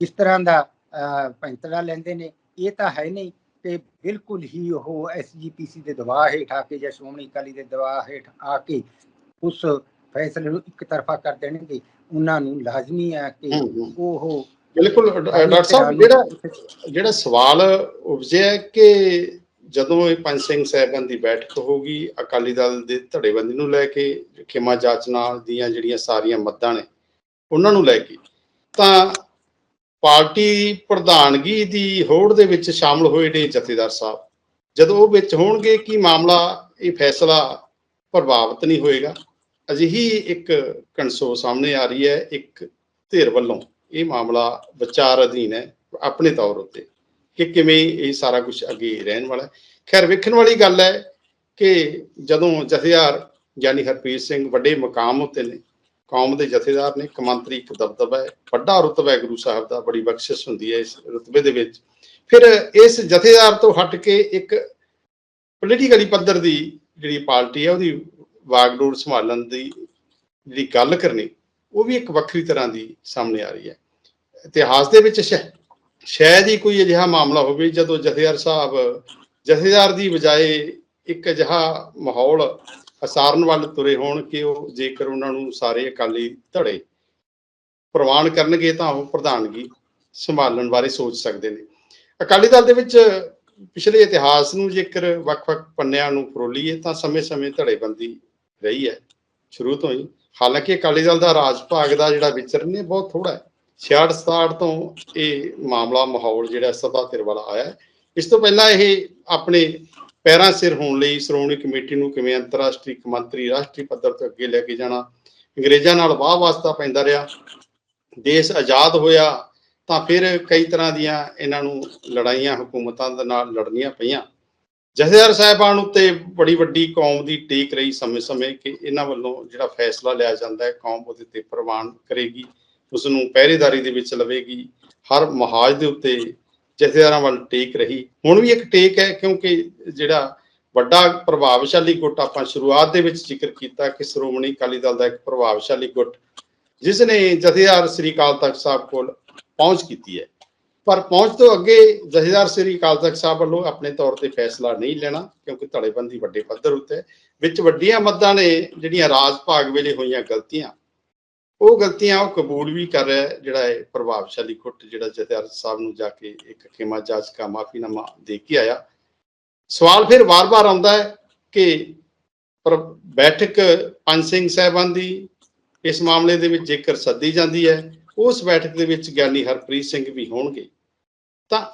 ਕਿਸ ਤਰ੍ਹਾਂ ਦਾ ਅਹ, ਪੈਂਤੜਾ ਲੈਂਦੇ ਨੇ ਇਹ ਤਾਂ ਹੈ ਨਹੀਂ ਕਿ ਬਿਲਕੁਲ ਹੀ ਉਹ ਐਸਜੀਪੀਸੀ ਦੇ ਦਬਾਅ ਹੇਠ ਆ ਕੇ ਜਾਂ ਸ਼੍ਰੋਮਣੀ ਅਕਾਲੀ ਦੇ ਦਬਾਅ ਹੇਠ ਆ ਕੇ ਉਸ ਫੈਸਲੇ ਨੂੰ ਇੱਕ ਤਰਫਾ ਕਰ ਦੇਣਗੇ। ਉਹਨਾਂ ਨੂੰ ਲਾਜ਼ਮੀ ਹੈ ਕਿ। ਉਹ ਬਿਲਕੁਲ ਡਾਕਟਰ ਸਾਹਿਬ ਜਿਹੜਾ ਜਿਹੜਾ ਸਵਾਲ ਉਪਜਿਆ ਕਿ ਜਦੋਂ ਇਹ ਪੰਜ ਸਿੰਘ ਸਾਹਿਬਾਨ ਦੀ ਬੈਠਕ ਹੋਗੀ ਅਕਾਲੀ ਦਲ ਦੇ ਧੜੇਬੰਦੀ ਨੂੰ ਲੈ ਕੇ ਖਿਮਾ ਜਾਚਨਾ ਦੀਆਂ ਜਿਹੜੀਆਂ ਸਾਰੀਆਂ ਮੱਦਾਂ ਨੇ ਉਹਨਾਂ ਨੂੰ ਲੈ ਕੇ ਤਾਂ ਪਾਰਟੀ ਪ੍ਰਧਾਨਗੀ ਦੀ ਹੋੜ ਦੇ ਵਿੱਚ ਸ਼ਾਮਲ ਹੋਏ ਨੇ ਜਥੇਦਾਰ ਸਾਹਿਬ ਜਦੋਂ ਉਹ ਵਿੱਚ ਹੋਣਗੇ ਕੀ ਮਾਮਲਾ ਇਹ ਫੈਸਲਾ ਪ੍ਰਭਾਵਿਤ ਨਹੀਂ ਹੋਏਗਾ ਅਜਿਹੀ ਇੱਕ ਕਨਸੋ ਸਾਹਮਣੇ ਆ ਰਹੀ ਹੈ, ਇੱਕ ਧਿਰ ਵੱਲੋਂ। ਇਹ ਮਾਮਲਾ ਵਿਚਾਰ ਅਧੀਨ ਹੈ ਆਪਣੇ ਤੌਰ ਉੱਤੇ ਕਿ ਕਿਵੇਂ ਇਹ ਸਾਰਾ ਕੁਝ ਅੱਗੇ ਰਹਿਣ ਵਾਲਾ ਹੈ। ਖੈਰ, ਵੇਖਣ ਵਾਲੀ ਗੱਲ ਹੈ ਕਿ ਜਦੋਂ ਜਥੇਦਾਰ ਯਾਨੀ ਹਰਪ੍ਰੀਤ ਸਿੰਘ ਵੱਡੇ ਮਕਾਮ ਉੱਤੇ ਨੇ, ਕੌਮ ਦੇ ਜਥੇਦਾਰ ਨੇ ਕਮੰਤਰੀ ਇੱਕ ਦਬਦਬਾ ਹੈ, ਵੱਡਾ ਰੁਤਬਾ ਹੈ ਗੁਰੂ ਸਾਹਿਬ ਦਾ, ਬੜੀ ਬਖਸ਼ਿਸ਼ ਹੁੰਦੀ ਹੈ ਇਸ ਰੁਤਬੇ ਦੇ ਵਿੱਚ। ਫਿਰ ਇਸ ਜਥੇਦਾਰ ਤੋਂ ਹਟ ਕੇ ਇੱਕ ਪੋਲੀਟੀਕਲੀ ਪੱਧਰ ਦੀ ਜਿਹੜੀ ਪਾਰਟੀ ਹੈ, ਉਹਦੀ ਵਾਗਡੋਰ ਸੰਭਾਲਣ ਦੀ ਜਿਹੜੀ ਗੱਲ ਕਰਨੀ, ਉਹ ਵੀ ਇੱਕ ਵੱਖਰੀ ਤਰ੍ਹਾਂ ਦੀ ਸਾਹਮਣੇ ਆ ਰਹੀ ਹੈ। ਇਤਿਹਾਸ ਦੇ ਵਿੱਚ ਸ਼ਾਇਦ ਹੀ ਕੋਈ ਅਜਿਹਾ ਮਾਮਲਾ ਹੋਵੇ ਜਦੋਂ ਜਥੇਦਾਰ ਸਾਹਿਬ, ਜਥੇਦਾਰ ਦੀ ਬਜਾਏ ਇੱਕ ਅਜਿਹਾ ਮਾਹੌਲ ਹਸਾਰਨ ਵੱਲ ਤੁਰੇ ਹੋਣ ਕਿ ਉਹ ਜੇਕਰ ਉਹਨਾਂ ਨੂੰ ਸਾਰੇ ਅਕਾਲੀ ਧੜੇ ਪ੍ਰਵਾਨ ਕਰਨਗੇ ਤਾਂ ਉਹ ਪ੍ਰਧਾਨਗੀ ਸੰਭਾਲਣ ਬਾਰੇ ਸੋਚ ਸਕਦੇ ਨੇ। ਅਕਾਲੀ ਦਲ ਦੇ ਵਿੱਚ ਪਿਛਲੇ ਇਤਿਹਾਸ ਨੂੰ ਜੇਕਰ ਵੱਖ-ਵੱਖ ਪੰਨਿਆਂ ਨੂੰ ਫਰੋਲੀਏ ਤਾਂ ਸਮੇਂ-ਸਮੇਂ ਧੜੇਬੰਦੀ ਰਹੀ ਹੈ, ਸ਼ੁਰੂ ਤੋਂ ਹੀ। ਹਾਲਾਂਕਿ ਅਕਾਲੀ ਦਲ ਦਾ ਰਾਜ ਭਾਗ ਦਾ ਜਿਹੜਾ ਵਿਚਰਨ ਹੈ ਬਹੁਤ ਥੋੜਾ ਹੈ। 66 67 ਤੋਂ ਇਹ ਮਾਮਲਾ, ਮਾਹੌਲ ਜਿਹੜਾ ਸਭਾ ਧਿਰ ਵਾਲਾ ਆਇਆ ਇਸ ਤੋਂ ਪਹਿਲਾਂ ਇਹ ਆਪਣੇ ਪੈਰਾਂ ਸਿਰ ਹੋਣ ਲਈ ਸ਼੍ਰੋਮਣੀ ਕਮੇਟੀ ਨੂੰ ਕਿਵੇਂ ਅੰਤਰਰਾਸ਼ਟਰੀ ਕਮੰਤਰੀ ਰਾਸ਼ਟਰੀ ਪੱਧਰ ਤੇ ਅੱਗੇ ਲੈ ਕੇ ਜਾਣਾ, ਅੰਗਰੇਜ਼ਾਂ ਨਾਲ ਵਾਹ ਵਾਸਤਾ ਪੈਂਦਾ ਰਿਹਾ, ਦੇਸ਼ ਆਜ਼ਾਦ ਹੋਇਆ, ਤਾਂ ਫਿਰ ਕਈ ਤਰ੍ਹਾਂ ਦੀਆਂ ਇਹਨਾਂ ਨੂੰ ਲੜਾਈਆਂ, ਹਕੂਮਤਾਂ ਦੇ ਨਾਲ ਲੜਨੀਆਂ ਪਈਆਂ। ਜਥੇਦਾਰ ਸਾਹਿਬਾਨ ਉੱਤੇ ਬੜੀ ਵੱਡੀ ਕੌਮ ਦੀ ਟੇਕ ਰਹੀ ਸਮੇਂ-ਸਮੇਂ ਕਿ ਇਹਨਾਂ ਵੱਲੋਂ ਜਿਹੜਾ ਫੈਸਲਾ ਲਿਆ ਜਾਂਦਾ ਹੈ, ਕੌਮ ਉਹਦੇ ਤੇ ਪ੍ਰਵਾਨ ਕਰੇਗੀ ਉਸ ਨੂੰ ਪਹਿਰੇਦਾਰੀ ਦੇ ਵਿੱਚ ਲਵੇਗੀ, ਹਰ ਮਹਾਜ ਦੇ ਉੱਤੇ ਜਥੇਦਾਰਾਂ ਵੱਲ ਟੇਕ ਰਹੀ। ਹੁਣ ਵੀ ਇੱਕ ਟੇਕ ਹੈ ਕਿਉਂਕਿ ਜਿਹੜਾ ਵੱਡਾ ਪ੍ਰਭਾਵਸ਼ਾਲੀ ਗੁੱਟ ਆਪਾਂ ਸ਼ੁਰੂਆਤ ਦੇ ਵਿੱਚ ਜ਼ਿਕਰ ਕੀਤਾ ਕਿ ਸ਼੍ਰੋਮਣੀ ਅਕਾਲੀ ਦਲ ਦਾ ਇੱਕ ਪ੍ਰਭਾਵਸ਼ਾਲੀ ਗੁੱਟ, ਜਿਸ ਨੇ ਜਥੇਦਾਰ ਸ੍ਰੀ ਅਕਾਲ ਤਖਤ ਸਾਹਿਬ ਕੋਲ ਪਹੁੰਚ ਕੀਤੀ ਹੈ। ਪਰ ਪਹੁੰਚ ਤੋਂ ਅੱਗੇ ਜਥੇਦਾਰ ਸ੍ਰੀ ਅਕਾਲ ਤਖਤ ਸਾਹਿਬ ਵੱਲੋਂ ਆਪਣੇ ਤੌਰ ਤੇ ਫੈਸਲਾ ਨਹੀਂ ਲੈਣਾ, ਕਿਉਂਕਿ ਧੜੇਬੰਦੀ ਵੱਡੇ ਪੱਧਰ ਉੱਤੇ ਵਿੱਚ ਵੱਡੀਆਂ ਮੱਦਾਂ ਨੇ ਜਿਹੜੀਆਂ ਰਾਜ ਭਾਗ ਵੇਲੇ ਹੋਈਆਂ ਗਲਤੀਆਂ, ਉਹ ਗਲਤੀਆਂ ਉਹ ਕਬੂਲ ਵੀ ਕਰ ਰਿਹਾ ਜਿਹੜਾ ਹੈ ਪ੍ਰਭਾਵਸ਼ਾਲੀ ਗੁੱਟ ਜਿਹੜਾ ਜਥੇਦਾਰ ਸਾਹਿਬ ਨੂੰ ਜਾ ਕੇ ਇੱਕ ਖਿਮਾ ਜਾਚਕਾ ਮਾਫੀਨਾਮਾ ਦੇ ਕੇ ਆਇਆ। ਸਵਾਲ ਫਿਰ ਵਾਰ-ਵਾਰ ਆਉਂਦਾ ਹੈ ਕਿ ਪਰ ਬੈਠਕ ਪੰਜ ਸਿੰਘ ਸਾਹਿਬਾਨ ਦੀ ਇਸ ਮਾਮਲੇ ਦੇ ਵਿੱਚ ਜੇਕਰ ਸੱਦੀ ਜਾਂਦੀ ਹੈ ਉਸ ਬੈਠਕ ਦੇ ਵਿੱਚ ਗਿਆਨੀ ਹਰਪ੍ਰੀਤ ਸਿੰਘ ਵੀ ਹੋਣਗੇ। ਤਾਂ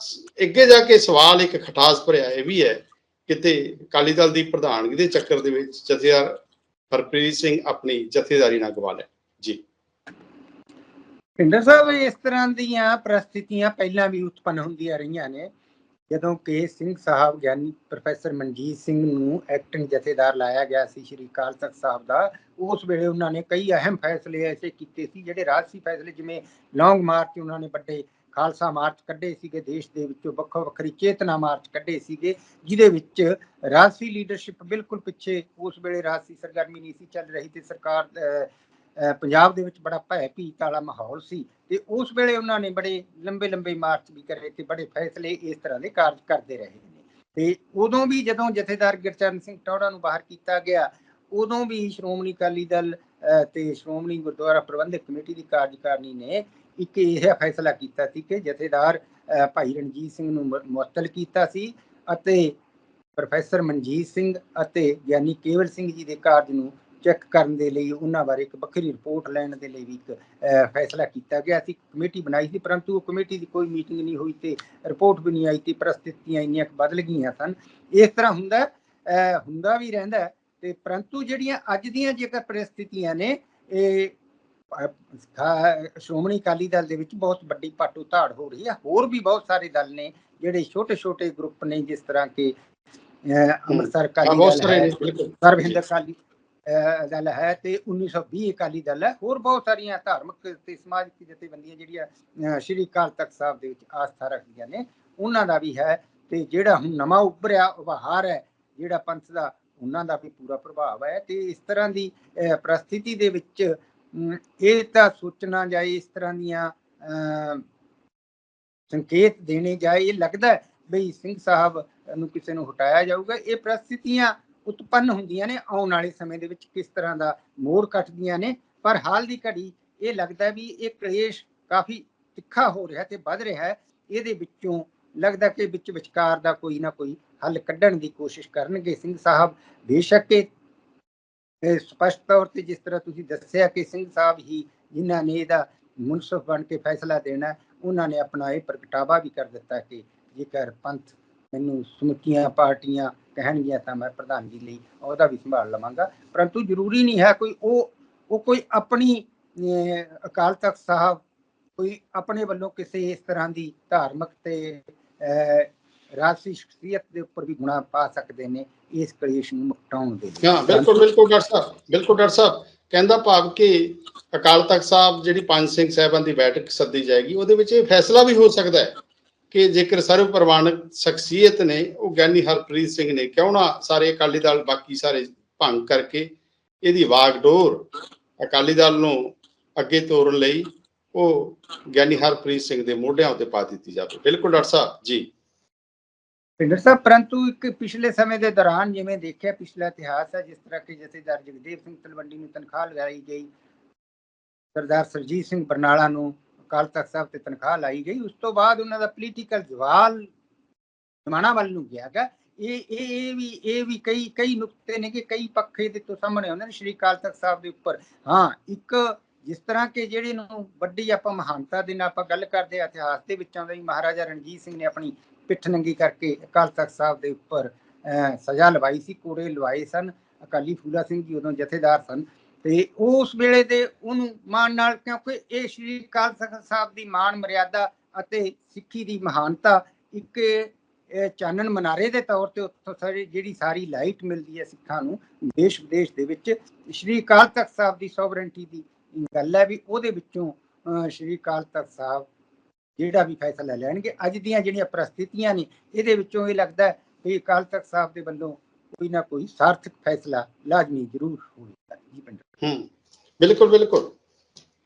ਅੱਗੇ ਜਾ ਕੇ ਸਵਾਲ ਇੱਕ ਖਟਾਸ ਭਰਿਆ, ਇਹ ਵੀ ਹੈ, ਕਿਤੇ ਅਕਾਲੀ ਦਲ ਦੀ ਪ੍ਰਧਾਨਗੀ ਦੇ ਚੱਕਰ ਦੇ ਵਿੱਚ ਜਥੇਦਾਰ ਹਰਪ੍ਰੀਤ ਸਿੰਘ ਆਪਣੀ ਜਥੇਦਾਰੀ ਨਾਲ ਗਵਾ ਲੈ। ਜੀ। ਪਿੰਡਰ ਸਾਹਿਬ, ਇਸ ਤਰ੍ਹਾਂ ਦੀਆਂ ਪ੍ਰਸਥਿਤੀਆਂ ਪਹਿਲਾਂ ਵੀ ਉਤਪੰਨ ਹੁੰਦੀਆਂ ਰਹੀਆਂ ਨੇ। ਜਦੋਂ ਕਿ ਸਿੰਘ ਸਾਹਿਬ ਗਿਆਨੀ ਪ੍ਰੋਫੈਸਰ ਮਨਜੀਤ ਸਿੰਘ ਨੂੰ ਐਕਟਿੰਗ ਜਥੇਦਾਰ ਲਾਇਆ ਗਿਆ ਸੀ, ਸ਼੍ਰੀ ਅਕਾਲ ਤਖਤ ਸਾਹਿਬ ਦਾ, ਉਸ ਵੇਲੇ ਉਹਨਾਂ ਨੇ ਕਈ ਅਹਿਮ ਫੈਸਲੇ ਐਸੇ ਕੀਤੇ ਸੀ, ਜਿਹੜੇ ਰਾਜਸੀ ਫੈਸਲੇ ਜਿਵੇਂ ਲੌਂਗ ਮਾਰਚ ਉਹਨਾਂ ਨੇ ਵੱਡੇ ਖਾਲਸਾ ਮਾਰਚ ਕੱਢੇ ਸੀਗੇ, ਦੇਸ਼ ਦੇ ਵਿੱਚੋਂ ਵੱਖੋ ਵੱਖਰੀ ਚੇਤਨਾ ਮਾਰਚ ਕੱਢੇ ਸੀਗੇ, ਜਿਹਦੇ ਵਿੱਚ ਰਾਜਸੀ ਲੀਡਰਸ਼ਿਪ ਬਿਲਕੁਲ ਪਿੱਛੇ ਉਸ ਵੇਲੇ ਰਾਜਸੀ ਸਰਗਰਮੀ ਨਹੀਂ ਸੀ ਚੱਲ ਰਹੀ ਤੇ ਸਰਕਾਰ ਪੰਜਾਬ ਦੇ ਵਿੱਚ ਬੜਾ ਭੈ ਭੀਤ ਵਾਲਾ ਮਾਹੌਲ ਸੀ ਤੇ ਉਸ ਵੇਲੇ ਉਹਨਾਂ ਨੇ ਬੜੇ ਲੰਬੇ ਲੰਬੇ ਮਾਰਚ ਵੀ ਕਰੇ ਤੇ ਬੜੇ ਫੈਸਲੇ ਇਸ ਤਰ੍ਹਾਂ ਦੇ ਕਾਰਜ ਕਰਦੇ ਰਹੇ ਨੇ। ਤੇ ਉਦੋਂ ਵੀ ਜਦੋਂ ਜਥੇਦਾਰ ਗਿਰਚਰਨ ਸਿੰਘ ਟੌੜਾ ਨੂੰ ਬਾਹਰ ਕੀਤਾ ਗਿਆ ਉਦੋਂ ਵੀ ਸ਼੍ਰੋਮਣੀ ਅਕਾਲੀ ਦਲ ਅਹ, ਤੇ ਸ਼੍ਰੋਮਣੀ ਗੁਰਦੁਆਰਾ ਪ੍ਰਬੰਧਕ ਕਮੇਟੀ ਦੀ ਕਾਰਜਕਾਰਨੀ ਨੇ ਇੱਕ ਇਹ ਫੈਸਲਾ ਕੀਤਾ ਸੀ ਕਿ ਜਥੇਦਾਰ ਭਾਈ ਰਣਜੀਤ ਸਿੰਘ ਨੂੰ ਮੁਅੱਤਲ ਕੀਤਾ ਸੀ ਅਤੇ ਪ੍ਰੋਫੈਸਰ ਮਨਜੀਤ ਸਿੰਘ ਅਤੇ ਗਿਆਨੀ ਕੇਵਲ ਸਿੰਘ ਜੀ ਦੇ ਕਾਰਜ ਨੂੰ ਚੈੱਕ ਕਰਨ ਦੇ ਲਈ ਉਹਨਾਂ ਬਾਰੇ ਇੱਕ ਵੱਖਰੀ ਰਿਪੋਰਟ ਲੈਣ ਦੇ ਲਈ ਵੀ ਇੱਕ ਫੈਸਲਾ ਕੀਤਾ ਗਿਆ ਸੀ ਕਮੇਟੀ ਬਣਾਈ ਸੀ ਪਰੰਤੂ ਉਹ ਕਮੇਟੀ ਦੀ ਕੋਈ ਮੀਟਿੰਗ ਨਹੀਂ ਹੋਈ ਤੇ ਰਿਪੋਰਟ ਵੀ ਨਹੀਂ ਆਈ ਤੇ ਪ੍ਰਸਥਿਤੀਆਂ ਇੰਨੀਆਂ ਬਦਲ ਗਈਆਂ ਸਨ। ਇਸ ਤਰ੍ਹਾਂ ਹੁੰਦਾ ਹੁੰਦਾ ਵੀ ਰਹਿੰਦਾ ਤੇ ਪਰੰਤੂ ਜਿਹੜੀਆਂ ਅੱਜ ਦੀਆਂ ਜੇਕਰ ਪ੍ਰਸਥਿਤੀਆਂ ਨੇ ਇਹ ਸ਼੍ਰੋਮਣੀ ਅਕਾਲੀ ਦਲ ਦੇ ਵਿੱਚ ਬਹੁਤ ਵੱਡੀ ਪਾਟੂ ਧਾੜ ਹੋ ਰਹੀ ਹੈ। ਹੋਰ ਵੀ ਬਹੁਤ ਸਾਰੇ ਦਲ ਨੇ ਜਿਹੜੇ ਛੋਟੇ ਛੋਟੇ ਗਰੁੱਪ ਨੇ ਜਿਸ ਤਰ੍ਹਾਂ ਕਿ ਅੰਮ੍ਰਿਤਸਰ ਅਕਾਲੀ ਦਲ ਸਾਰੇ ਹੈ ਨੇ ਬਿਲਕੁਲ। ਸਰਬਹਿੰਦ ਅਕਾਲੀ ਦਲ ਹੈ ਤੇ 1920 ਅਕਾਲੀ ਦਲ ਹੈ। ਹੋਰ ਬਹੁਤ ਸਾਰੀਆਂ ਧਾਰਮਿਕ ਤੇ ਸਮਾਜਿਕ ਜਥੇਬੰਦੀਆਂ ਜਿਹੜੀਆਂ ਸ਼੍ਰੀ ਅਕਾਲ ਤਖਤ ਸਾਹਿਬ ਦੇ ਵਿੱਚ ਆਸਥਾ ਰੱਖਦੀਆਂ ਨੇ ਉਹਨਾਂ ਦਾ ਵੀ ਹੈ ਤੇ ਜਿਹੜਾ ਹੁਣ ਨਵਾਂ ਉੱਭਰਿਆ ਉਭਾਰ ਹੈ ਜਿਹੜਾ ਪੰਥ ਦਾ ਉਹਨਾਂ ਦਾ ਵੀ ਪੂਰਾ ਪ੍ਰਭਾਵ ਹੈ ਤੇ ਇਸ ਤਰ੍ਹਾਂ ਦੀ ਅਹ, ਪ੍ਰਸਥਿਤੀ ਦੇ ਵਿੱਚ ਇਹ ਤਾਂ ਸੋਚਣਾ ਜਾਏ ਇਸ ਤਰ੍ਹਾਂ ਦੀਆਂ ਸੰਕੇਤ ਦੇਣੇ ਜਾਏ। ਇਹ ਲੱਗਦਾ ਹੈ ਬਈ ਸਿੰਘ ਸਾਹਿਬ ਨੂੰ ਕਿਸੇ ਨੂੰ ਹਟਾਇਆ ਜਾਊਗਾ। ਇਹ ਪ੍ਰਸਥਿਤੀਆਂ ਉਤਪੰਨ ਹੁੰਦੀਆਂ ਨੇ, ਆਉਣ ਵਾਲੇ ਸਮੇਂ ਦੇ ਵਿੱਚ ਕਿਸ ਤਰ੍ਹਾਂ ਦਾ ਮੋੜ ਕੱਟਦੀਆਂ ਨੇ, ਪਰ ਹਾਲ ਦੀ ਘੜੀ ਇਹ ਲੱਗਦਾ ਵੀ ਇਹ ਕਲੇਸ਼ ਕਾਫੀ ਤਿੱਖਾ ਹੋ ਰਿਹਾ ਤੇ ਵੱਧ ਰਿਹਾ ਹੈ। ਇਹਦੇ ਵਿੱਚੋਂ ਲੱਗਦਾ ਕਿ ਵਿੱਚ ਵਿਚਕਾਰ ਦਾ ਕੋਈ ਨਾ ਕੋਈ ਹੱਲ ਕੱਢਣ ਦੀ ਕੋਸ਼ਿਸ਼ ਕਰਨਗੇ ਸਿੰਘ ਸਾਹਿਬ। ਬੇਸ਼ੱਕ ਇਹ ਸਪਸ਼ਟ ਤੌਰ ਤੇ ਜਿਸ ਤਰ੍ਹਾਂ ਤੁਸੀਂ ਦੱਸਿਆ ਕਿ ਸਿੰਘ ਸਾਹਿਬ ਹੀ ਜਿਨ੍ਹਾਂ ਨੇ ਇਹਦਾ ਮੁਨਸਫ ਬਣ ਕੇ ਫੈਸਲਾ ਦੇਣਾ, ਉਹਨਾਂ ਨੇ ਆਪਣਾ ਇਹ ਪ੍ਰਗਟਾਵਾ ਵੀ ਕਰ ਦਿੱਤਾ ਕਿ ਜੇਕਰ ਪੰਥ ਮੈਨੂੰ ਸਮੁੱਚੀਆਂ ਪਾਰਟੀਆਂ ਕਹਿਣਗੀਆਂ ਤਾਂ ਮੈਂ ਪ੍ਰਧਾਨਗੀ ਲਈ ਉਹਦਾ ਵੀ ਸੰਭਾਲ ਲਵਾਂਗਾ। ਪਰੰਤੂ ਜ਼ਰੂਰੀ ਨਹੀਂ ਹੈ ਕੋਈ ਉਹ ਉਹ ਕੋਈ ਆਪਣੀ ਅਕਾਲ ਤਖਤ ਸਾਹਿਬ ਕੋਈ ਆਪਣੇ ਵੱਲੋਂ ਕਿਸੇ ਇਸ ਤਰ੍ਹਾਂ ਦੀ ਧਾਰਮਿਕ ਤੇ ਰਾਜਸੀ ਸ਼ਖਸੀਅਤ ਦੇ ਉੱਪਰ ਵੀ ਗੁਣਾ ਪਾ ਸਕਦੇ ਨੇ, ਇਸ ਕਲੇਸ਼ ਨੂੰ ਮੁਕਤਾਉਣ ਦੇ ਲਈ। ਹਾਂ, ਬਿਲਕੁਲ ਬਿਲਕੁਲ ਡਾਕਟਰ ਸਾਹਿਬ, ਬਿਲਕੁਲ ਡਾਕਟਰ ਸਾਹਿਬ। ਕਹਿੰਦਾ ਭਾਵ ਕਿ ਅਕਾਲ ਤਖਤ ਸਾਹਿਬ ਜਿਹੜੀ ਪੰਜ ਸਿੰਘ ਸਾਹਿਬਾਂ ਦੀ ਬੈਠਕ ਸੱਦੀ ਜਾਏਗੀ, ਉਹਦੇ ਵਿੱਚ ਇਹ ਫੈਸਲਾ ਵੀ ਹੋ ਸਕਦਾ ਹੈ ਕਿ ਜੇਕਰ ਸਰਵ ਪ੍ਰਵਾਨਕ ਸ਼ਖਸੀਅਤ ਨੇ, ਉਹ ਗਿਆਨੀ ਹਰਪ੍ਰੀਤ ਸਿੰਘ ਨੇ ਕਿਉਂ ਨਾ ਸਾਰੇ ਅਕਾਲੀ ਦਲ, ਬਾਕੀ ਸਾਰੇ ਭੰਗ ਕਰਕੇ ਇਹਦੀ ਵਾਗਡੋਰ ਅਕਾਲੀ ਦਲ ਨੂੰ ਅੱਗੇ ਤੋਰਨ ਲਈ ਉਹ ਗਿਆਨੀ ਹਰਪ੍ਰੀਤ ਸਿੰਘ ਦੇ ਮੋਢਿਆਂ ਉੱਤੇ ਪਾ ਦਿੱਤੀ ਜਾਵੇ। ਬਿਲਕੁਲ ਡਾਕਟਰ ਸਾਹਿਬ, ਜੀ। ਪਿੰਡਰ ਸਾਹਿਬ, ਪਰੰਤੂ ਇੱਕ ਪਿਛਲੇ ਸਮੇਂ ਦੇ ਦੌਰਾਨ ਜਿਵੇਂ ਦੇਖਿਆ, ਪਿਛਲਾ ਇਤਿਹਾਸ ਹੈ, ਜਿਸ ਤਰ੍ਹਾਂ ਕਿ ਜਥੇਦਾਰ ਜਗਦੇਵ ਸਿੰਘ ਤਲਵੰਡੀ ਨੂੰ ਤਨਖਾਹ ਲਗਾਈ ਗਈ, ਸਰਦਾਰ ਸਰਜੀਤ ਸਿੰਘ ਬਰਨਾਲਾ ਨੂੰ ਅਕਾਲ ਤਖਤ ਸਾਹਿਬ ਤੇ ਤਨਖਾਹ ਲਾਈ ਗਈ, ਉਸ ਤੋਂ ਬਾਅਦ ਉਹਨਾਂ ਦਾ ਪੋਲੀਟੀਕਲ ਜਵਾਲ ਨਿਮਾਣਾ ਵੱਲ ਨੂੰ ਗਿਆ ਗਾ ਇਹ ਇਹ ਇਹ ਵੀ ਇਹ ਵੀ ਕਈ ਕਈ ਨੁਕਤੇ ਨੇ ਕਿ ਕਈ ਪੱਖੇ ਦੇ ਤੋਂ ਸਾਹਮਣੇ ਆਉਂਦੇ ਨੇ ਸ਼੍ਰੀ ਅਕਾਲ ਤਖਤ ਸਾਹਿਬ ਦੇ ਉੱਪਰ। ਹਾਂ, ਇੱਕ ਜਿਸ ਤਰ੍ਹਾਂ ਕਿ ਜਿਹੜੇ ਨੂੰ ਵੱਡੀ ਆਪਾਂ ਮਹਾਨਤਾ ਦੇ ਨਾਲ ਆਪਾਂ ਗੱਲ ਕਰਦੇ ਹਾਂ, ਇਤਿਹਾਸ ਦੇ ਵਿੱਚ ਵੀ ਮਹਾਰਾਜਾ ਰਣਜੀਤ ਸਿੰਘ ਨੇ ਆਪਣੀ ਪਿੱਠ ਨੰਗੀ ਕਰਕੇ ਅਕਾਲ ਤਖਤ ਸਾਹਿਬ ਦੇ ਉੱਪਰ ਸਜ਼ਾ ਲਵਾਈ ਸੀ, ਕੋੜੇ ਲਵਾਏ ਸਨ। ਅਕਾਲੀ ਫੂਲਾ ਸਿੰਘ ਜੀ ਉਦੋਂ ਜਥੇਦਾਰ ਸਨ। ਤੇ ਉਸ ਵੇਲੇ ਦੇ ਉਹਨੂੰ ਮਾਣ ਨਾਲ, ਕਿਉਂਕਿ ਇਹ ਸ਼੍ਰੀ ਅਕਾਲ ਤਖਤ ਸਾਹਿਬ ਦੀ ਮਾਣ ਮਰਿਆਦਾ ਅਤੇ ਸਿੱਖੀ ਦੀ ਮਹਾਨਤਾ ਇੱਕ ਚਾਨਣ ਮਨਾਰੇ ਦੇ ਤੌਰ ਤੇ ਉੱਥੋਂ ਸਾਰੀ, ਜਿਹੜੀ ਸਾਰੀ ਲਾਈਟ ਮਿਲਦੀ ਹੈ ਸਿੱਖਾਂ ਨੂੰ ਦੇਸ਼ ਵਿਦੇਸ਼ ਦੇ ਵਿੱਚ, ਸ਼੍ਰੀ ਅਕਾਲ ਤਖਤ ਸਾਹਿਬ ਦੀ ਸੋਵਰੈਂਟੀ ਦੀ ਗੱਲ ਹੈ ਵੀ ਉਹਦੇ ਵਿੱਚੋਂ ਸ਼੍ਰੀ ਅਕਾਲ ਤਖਤ ਸਾਹਿਬ ਜਿਹੜਾ ਵੀ ਫੈਸਲਾ ਲੈਣਗੇ, ਅੱਜ ਦੀਆਂ ਜਿਹੜੀਆਂ ਪ੍ਰਸਥਿਤੀਆਂ ਨੇ, ਇਹਦੇ ਵਿੱਚੋਂ ਇਹ ਲੱਗਦਾ ਹੈ ਵੀ ਅਕਾਲ ਤਖਤ ਸਾਹਿਬ ਦੇ ਵੱਲੋਂ ਕੋਈ ਨਾ ਕੋਈ ਸਾਰਥਕ ਫੈਸਲਾ ਲਾਜ਼ਮੀ ਜ਼ਰੂਰ ਹੋਵੇਗਾ। ਜੀ ਪੰਜਾਬ ਹੂੰ ਬਿਲਕੁਲ ਬਿਲਕੁਲ।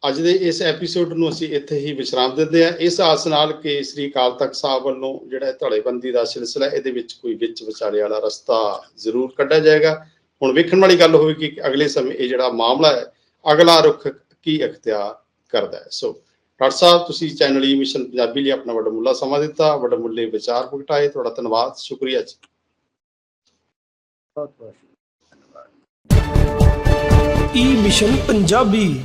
ਅੱਜ ਦੇ ਇਸ ਐਪੀਸੋਡ ਨੂੰ ਅਸੀਂ ਇੱਥੇ ਹੀ ਵਿਸ਼ਰਾਮ ਦਿੰਦੇ ਹਾਂ। ਇਸ ਆਸ ਨਾਲ ਕਿ ਸ੍ਰੀ ਅਕਾਲ ਤਖਤ ਸਾਹਿਬ ਵੱਲੋਂ ਜਿਹੜਾ ਧੜੇਬੰਦੀ ਦਾ ਸਿਲਸਿਲਾ ਹੈ, ਇਹਦੇ ਵਿੱਚ ਕੋਈ ਵਿੱਚ ਵਿਚਾਲੇ ਵਾਲਾ ਰਸਤਾ ਜ਼ਰੂਰ ਕੱਢਿਆ ਜਾਏਗਾ। ਹੁਣ ਵੇਖਣ ਵਾਲੀ ਗੱਲ ਹੋਵੇਗੀ ਕਿ ਅਗਲੇ ਸਮੇਂ ਇਹ ਜਿਹੜਾ ਮਾਮਲਾ ਹੈ ਅਗਲਾ ਰੁਖ ਕੀ ਅਖਤਿਆਰ ਕਰਦਾ ਹੈ। ਸੋ ਡਾਕਟਰ ਸਾਹਿਬ ਤੁਸੀਂ ਚੈਨਲ ਈ ਮਿਸ਼ਨ ਪੰਜਾਬੀ ਲਈ ਆਪਣਾ ਵੱਡਾ ਸਮਾਂ ਦਿੱਤਾ। ਵੱਡੇ ਮੁੱਲੇ ਵਿਚਾਰ ਪ੍ਰਗਟਾਏ। ਤੁਹਾਡਾ ਧੰਨਵਾਦ। ਸ਼ੁਕਰੀਆ ਜੀ। ਬਹੁਤ ਬਹੁਤ ਧੰਨਵਾਦ। ਈ ਮਿਸ਼ਨ ਪੰਜਾਬੀ